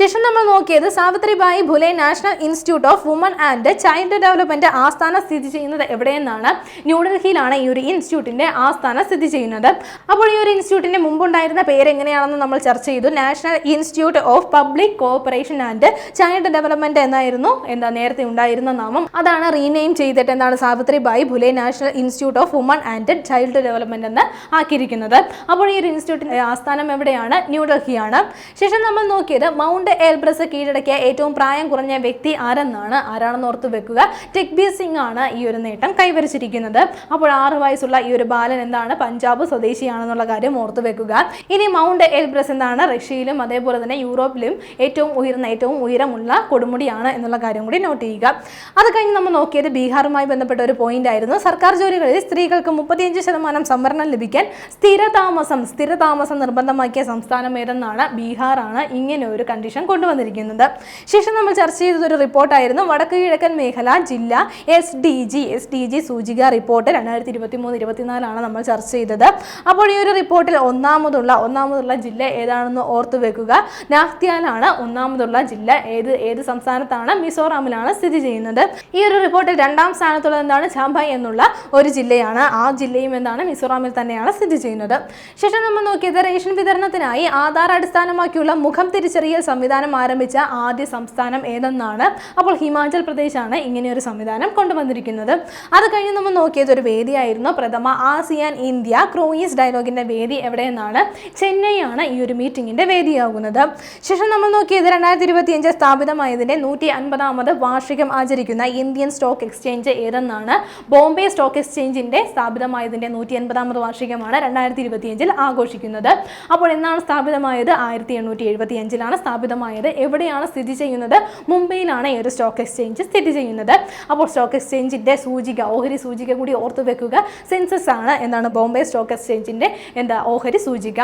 ശേഷം നമ്മൾ നോക്കിയത് Savitribai Phule national institute of woman and child development ആസ്ഥാനം സ്ഥിതി ചെയ്യുന്നത് എവിടെയെന്നാണ് ന്യൂഡൽഹിയിലാണ് ഈ ഒരു ഇൻസ്റ്റിറ്റ്യൂട്ടിന്റെ ആസ്ഥാനം സ്ഥിതി ചെയ്യുന്നത്. അപ്പോൾ ഈ ഒരു ഇൻസ്റ്റിറ്റ്യൂട്ടിന്റെ മുമ്പുണ്ടായിരുന്ന പേര് എങ്ങനെയാണെന്ന് നമ്മൾ ചർച്ച ചെയ്തു. National institute of public cooperation and child development എന്നായിരുന്നു എന്താ നേരത്തെ ഉണ്ടായിരുന്ന നാമം. അതാണ് റീനെയിം ചെയ്തിട്ട് എന്താണ് Savitribai Phule national institute of woman and child development എന്ന് ആക്കിയിരിക്കുന്നത്. അപ്പോൾ ഈ ഒരു ഇൻസ്റ്റിറ്റ്യൂട്ടിന്റെ ആസ്ഥാനം എവിടെയാണ്? ന്യൂഡൽഹിയാണ് ശേഷം നമ്മൾ നോക്കിയത് മൗണ്ട് എൽബ്രസ് കീഴടക്കിയ ഏറ്റവും പ്രായം കുറഞ്ഞ വ്യക്തി ആരെന്നാണ്? ആരാണെന്ന് ഓർത്ത് വെക്കുക. ടെക്ബീർ സിംഗ് ആണ് ഈ ഒരു നേട്ടം കൈവരിച്ചിരിക്കുന്നത്. അപ്പോൾ ആറ് വയസ്സുള്ള ഈ ഒരു ബാലൻ എന്താണ്? പഞ്ചാബ് സ്വദേശിയാണെന്നുള്ള കാര്യം ഓർത്ത് വെക്കുക. ഇനി മൗണ്ട് എൽബ്രസ് എന്താണ്? റഷ്യയിലും അതേപോലെ തന്നെ യൂറോപ്പിലും ഏറ്റവും ഉയർന്ന ഏറ്റവും ഉയരമുള്ള കൊടുമുടിയാണ് എന്നുള്ള കാര്യം കൂടി നോട്ട് ചെയ്യുക. അത് കഴിഞ്ഞ് നമ്മൾ നോക്കിയത് ബീഹാറുമായി ബന്ധപ്പെട്ട ഒരു പോയിന്റ് ആയിരുന്നു. സർക്കാർ ജോലികളിൽ സ്ത്രീകൾക്ക് മുപ്പത്തിയഞ്ച് ശതമാനം സംവരണം ലഭിക്കാൻ സ്ഥിരതാമസം സ്ഥിരതാമസം നിർബന്ധമാക്കിയ സംസ്ഥാനം ഏതെന്നാണ് ബീഹാറാണ് ഇങ്ങനെ ഒരു കണ്ടീഷൻ കൊണ്ടുവന്നിരിക്കുന്നത്. ശേഷം നമ്മൾ ചർച്ച ചെയ്തത് ഒരു റിപ്പോർട്ടായിരുന്നു വടക്ക് കിഴക്കൻ മേഖല ജില്ല S D G S D G സൂചിക റിപ്പോർട്ട് രണ്ടായിരത്തി ഇരുപത്തി മൂന്ന് ഇരുപത്തിനാലാണ് നമ്മൾ ചർച്ച ചെയ്തത്. അപ്പോൾ ഈ ഒരു റിപ്പോർട്ടിൽ ഒന്നാമതുള്ള ഒന്നാമതുള്ള ജില്ല ഏതാണെന്ന് ഓർത്തു വെക്കുക. നാഹ്ത്യാലാണ് ഒന്നാമതുള്ള ജില്ല. ഏത് ഏത് സംസ്ഥാനത്താണ് മിസോറാമിലാണ് സ്ഥിതി ചെയ്യുന്നത്? ഈ ഒരു റിപ്പോർട്ടിൽ രണ്ടാം സ്ഥാനത്തുള്ളത് എന്താണ്? ചാമ്പായ് എന്നുള്ള ഒരു ജില്ലയാണ്. ആ ജില്ലയും എന്താണ്? മിസോറാമിൽ തന്നെയാണ് സ്ഥിതി ചെയ്യുന്നത്. ശേഷം നമ്മൾ നോക്കിയത് റേഷൻ വിതരണത്തിനായി ആധാർ അടിസ്ഥാനമാക്കിയുള്ള മുഖം തിരിച്ചറിയൽ സംവിധാനം ആരംഭിച്ച ആദ്യ സംസ്ഥാനം ഏതെന്നാണ്? അപ്പോൾ ഹിമാചൽ പ്രദേശ് ആണ് ഒരു സംവിധാനം കൊണ്ടുവന്നിരിക്കുന്നത്. അത് കഴിഞ്ഞ് നമ്മൾ നോക്കിയത് ഒരു വേദിയായിരുന്നു. പ്രഥമ ആസിയാൻ ഇന്ത്യ ക്രോയിസ് ഡയലോഗിന്റെ വേദി എവിടെയെന്നാണ്? ചെന്നൈ ആണ് ഈ ഒരു മീറ്റിംഗിന്റെ വേദിയാകുന്നത്. ശേഷം നമ്മൾ നോക്കിയത് രണ്ടായിരത്തി ഇരുപത്തിയഞ്ച് സ്ഥാപിതമായതിന്റെ നൂറ്റി അൻപതാമത് വാർഷികം ആചരിക്കുന്ന ഇന്ത്യൻ സ്റ്റോക്ക് സ്റ്റോക്ക് എക്സ്ചേഞ്ച് ഏതെന്നാണ് ബോംബെ സ്റ്റോക്ക് എക്സ്ചേഞ്ചിന്റെ സ്ഥാപിതമായതിന്റെ നൂറ്റി എൺപതാമത് വാർഷികമാണ് രണ്ടായിരത്തി ഇരുപത്തിയഞ്ചിൽ ആഘോഷിക്കുന്നത്. അപ്പോൾ എന്നാണ് സ്ഥാപിതമായത്? ആയിരത്തി എണ്ണൂറ്റി എഴുപത്തി അഞ്ചിലാണ് സ്ഥാപിതമായത്. എവിടെയാണ് സ്ഥിതി ചെയ്യുന്നത്? മുംബൈയിലാണ് ഈ ഒരു സ്റ്റോക്ക് എക്സ്ചേഞ്ച് സ്ഥിതി ചെയ്യുന്നത്. അപ്പോൾ സ്റ്റോക്ക് എക്സ്ചേഞ്ചിന്റെ സൂചിക ഓഹരി സൂചിക കൂടി ഓർത്തു വെക്കുക. സെൻസസ് ആണ് എന്നാണ് ബോംബെ സ്റ്റോക്ക് എക്സ്ചേഞ്ചിന്റെ എന്താ ഓഹരി സൂചിക.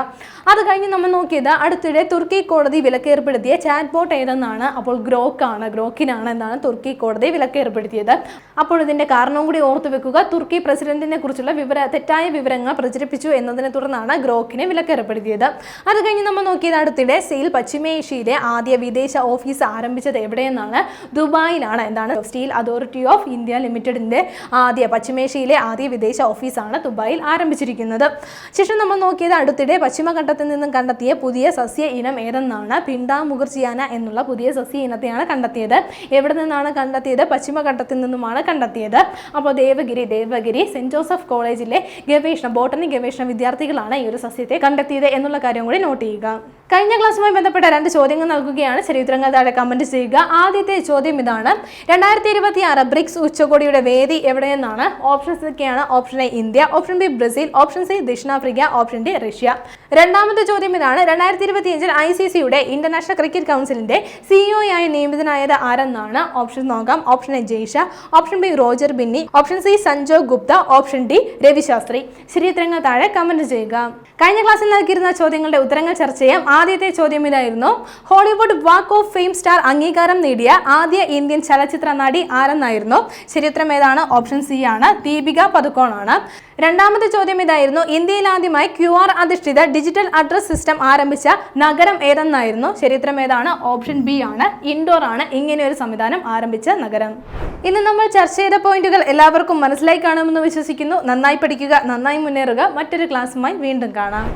അത് കഴിഞ്ഞ് നമ്മൾ നോക്കിയത് അടുത്തിടെ തുർക്കി കോടതി വിലക്കേർപ്പെടുത്തിയ ചാറ്റ് ബോട്ട് ഏതെന്നാണ്? അപ്പോൾ ഗ്രോക്കാണ് ഗ്രോക്കിനാണ് എന്നാണ് തുർക്കി കോടതി വിലക്കേർപ്പെടുത്തിയത്. അപ്പോൾ ഇതിന്റെ കാരണവും കൂടി ഓർത്തു വെക്കുക. തുർക്കി പ്രസിഡന്റിനെ കുറിച്ചുള്ള വിവര തെറ്റായ വിവരങ്ങൾ പ്രചരിപ്പിച്ചു എന്നതിനെ തുടർന്നാണ് ഗ്രോക്കിനെ വിലക്കേർപ്പെടുത്തിയത്. അത് കഴിഞ്ഞ് നമ്മൾ നോക്കിയത് അടുത്തിടെ സെയിൽ പശ്ചിമേഷ്യയിലെ ആദ്യ വിദേശ ഓഫീസ് ആരംഭിച്ചത് എവിടെയെന്നാണ്. ദുബായിലാണ് എന്താണ് സ്റ്റീൽ അതോറിറ്റി ഓഫ് ഇന്ത്യ ലിമിറ്റഡിന്റെ ആദ്യ പശ്ചിമേഷ്യയിലെ ആദ്യ വിദേശ ഓഫീസാണ് ദുബായിൽ ആരംഭിച്ചിരിക്കുന്നത്. ശേഷം നമ്മൾ നോക്കിയത് അടുത്തിടെ പശ്ചിമഘട്ടത്തിൽ നിന്നും കണ്ടെത്തിയ പുതിയ സസ്യ ഇനം ഏതെന്നാണ് പിണ്ട മുഖർജിയാന എന്നുള്ള പുതിയ സസ്യ ഇനത്തെയാണ് കണ്ടെത്തിയത്. എവിടെ നിന്നാണ് കണ്ടെത്തിയത്? പശ്ചിമഘട്ടത്തിൽ നിന്നുമാണ് കണ്ടെത്തിയത്. അപ്പോൾ ദേവഗിരി ദേവഗിരി സെന്റ് ജോസഫ് കോളേജിലെ ഗവേഷണ ബോട്ടണി ഗവേഷണ വിദ്യാർത്ഥികളാണ് ഈ ഒരു സസ്യത്തെ കണ്ടെത്തിയത് എന്നുള്ള കാര്യം കൂടി നോട്ട് ചെയ്യുക. കഴിഞ്ഞ ക്ലാസ്സുമായി ബന്ധപ്പെട്ട രണ്ട് ചോദ്യങ്ങൾ നൽകുകയാണ്. ചരിത്രങ്ങൾ താഴെ കമന്റ് ചെയ്യുക. ആദ്യത്തെ ചോദ്യം ഇതാണ്. രണ്ടായിരത്തി ഇരുപത്തി ആറ് ബ്രിക്സ് ഉച്ചകോടിയുടെ വേദി എവിടെയെന്നാണ്? ഓപ്ഷൻസ് ഒക്കെയാണ് option A India option B Brazil option C ദക്ഷിണാഫ്രിക്ക ഓപ്ഷൻ ഡി റഷ്യ. രണ്ടാമത്തെ ചോദ്യം ഇതാണ്. രണ്ടായിരത്തി ഇരുപത്തി അഞ്ചിൽ ഐ സി സിയുടെ ഇന്റർനാഷണൽ ക്രിക്കറ്റ് കൗൺസിലിന്റെ സിഇഒയായി നിയമിതനായത് ആരെന്നാണ്? ഓപ്ഷൻ നോക്കാം. Option A Jay Shah option B Roger Binny option C Sanjog Gupta option D Ravi Shastri. ശരിയുത്തരങ്ങൾ താഴെ കമന്റ് ചെയ്യുക. കഴിഞ്ഞ ക്ലാസ്സിൽ നൽകിയിരുന്ന ചോദ്യങ്ങളുടെ ഉത്തരങ്ങൾ ചർച്ച ചെയ്യാം. ആദ്യത്തെ ചോദ്യം ഇതായിരുന്നു. Hollywood walk of fame star അംഗീകാരം നേടിയ ആദ്യ ഇന്ത്യൻ ചലച്ചിത്ര നടി ആരെന്നായിരുന്നു? ശരിയുത്തരം ഏതാണ്? ഓപ്ഷൻ സി ആണ്. ദീപിക പതുക്കോൺ ആണ് രണ്ടാമത്തെ ചോദ്യം ഇതായിരുന്നു. ഇന്ത്യയിൽ ആദ്യമായി ക്യു ആർ അധിഷ്ഠിത ഡിജിറ്റൽ അഡ്രസ് സിസ്റ്റം ആരംഭിച്ച നഗരം ഏതെന്നായിരുന്നു? ചരിത്രം ഏതാണ്? ഓപ്ഷൻ ബി ആണ്. ഇൻഡോർ ആണ്. ഇങ്ങനെ ഒരു സംവിധാനം ആരംഭിച്ച നഗരം. ഇന്ന് നമ്മൾ ചർച്ച ചെയ്ത പോയിന്റുകൾ എല്ലാവർക്കും മനസ്സിലായി കാണുമെന്ന് വിശ്വസിക്കുന്നു. നന്നായി പഠിക്കുക നന്നായി മുന്നേറുക. മറ്റൊരു ക്ലാസ്സുമായി വീണ്ടും കാണാം.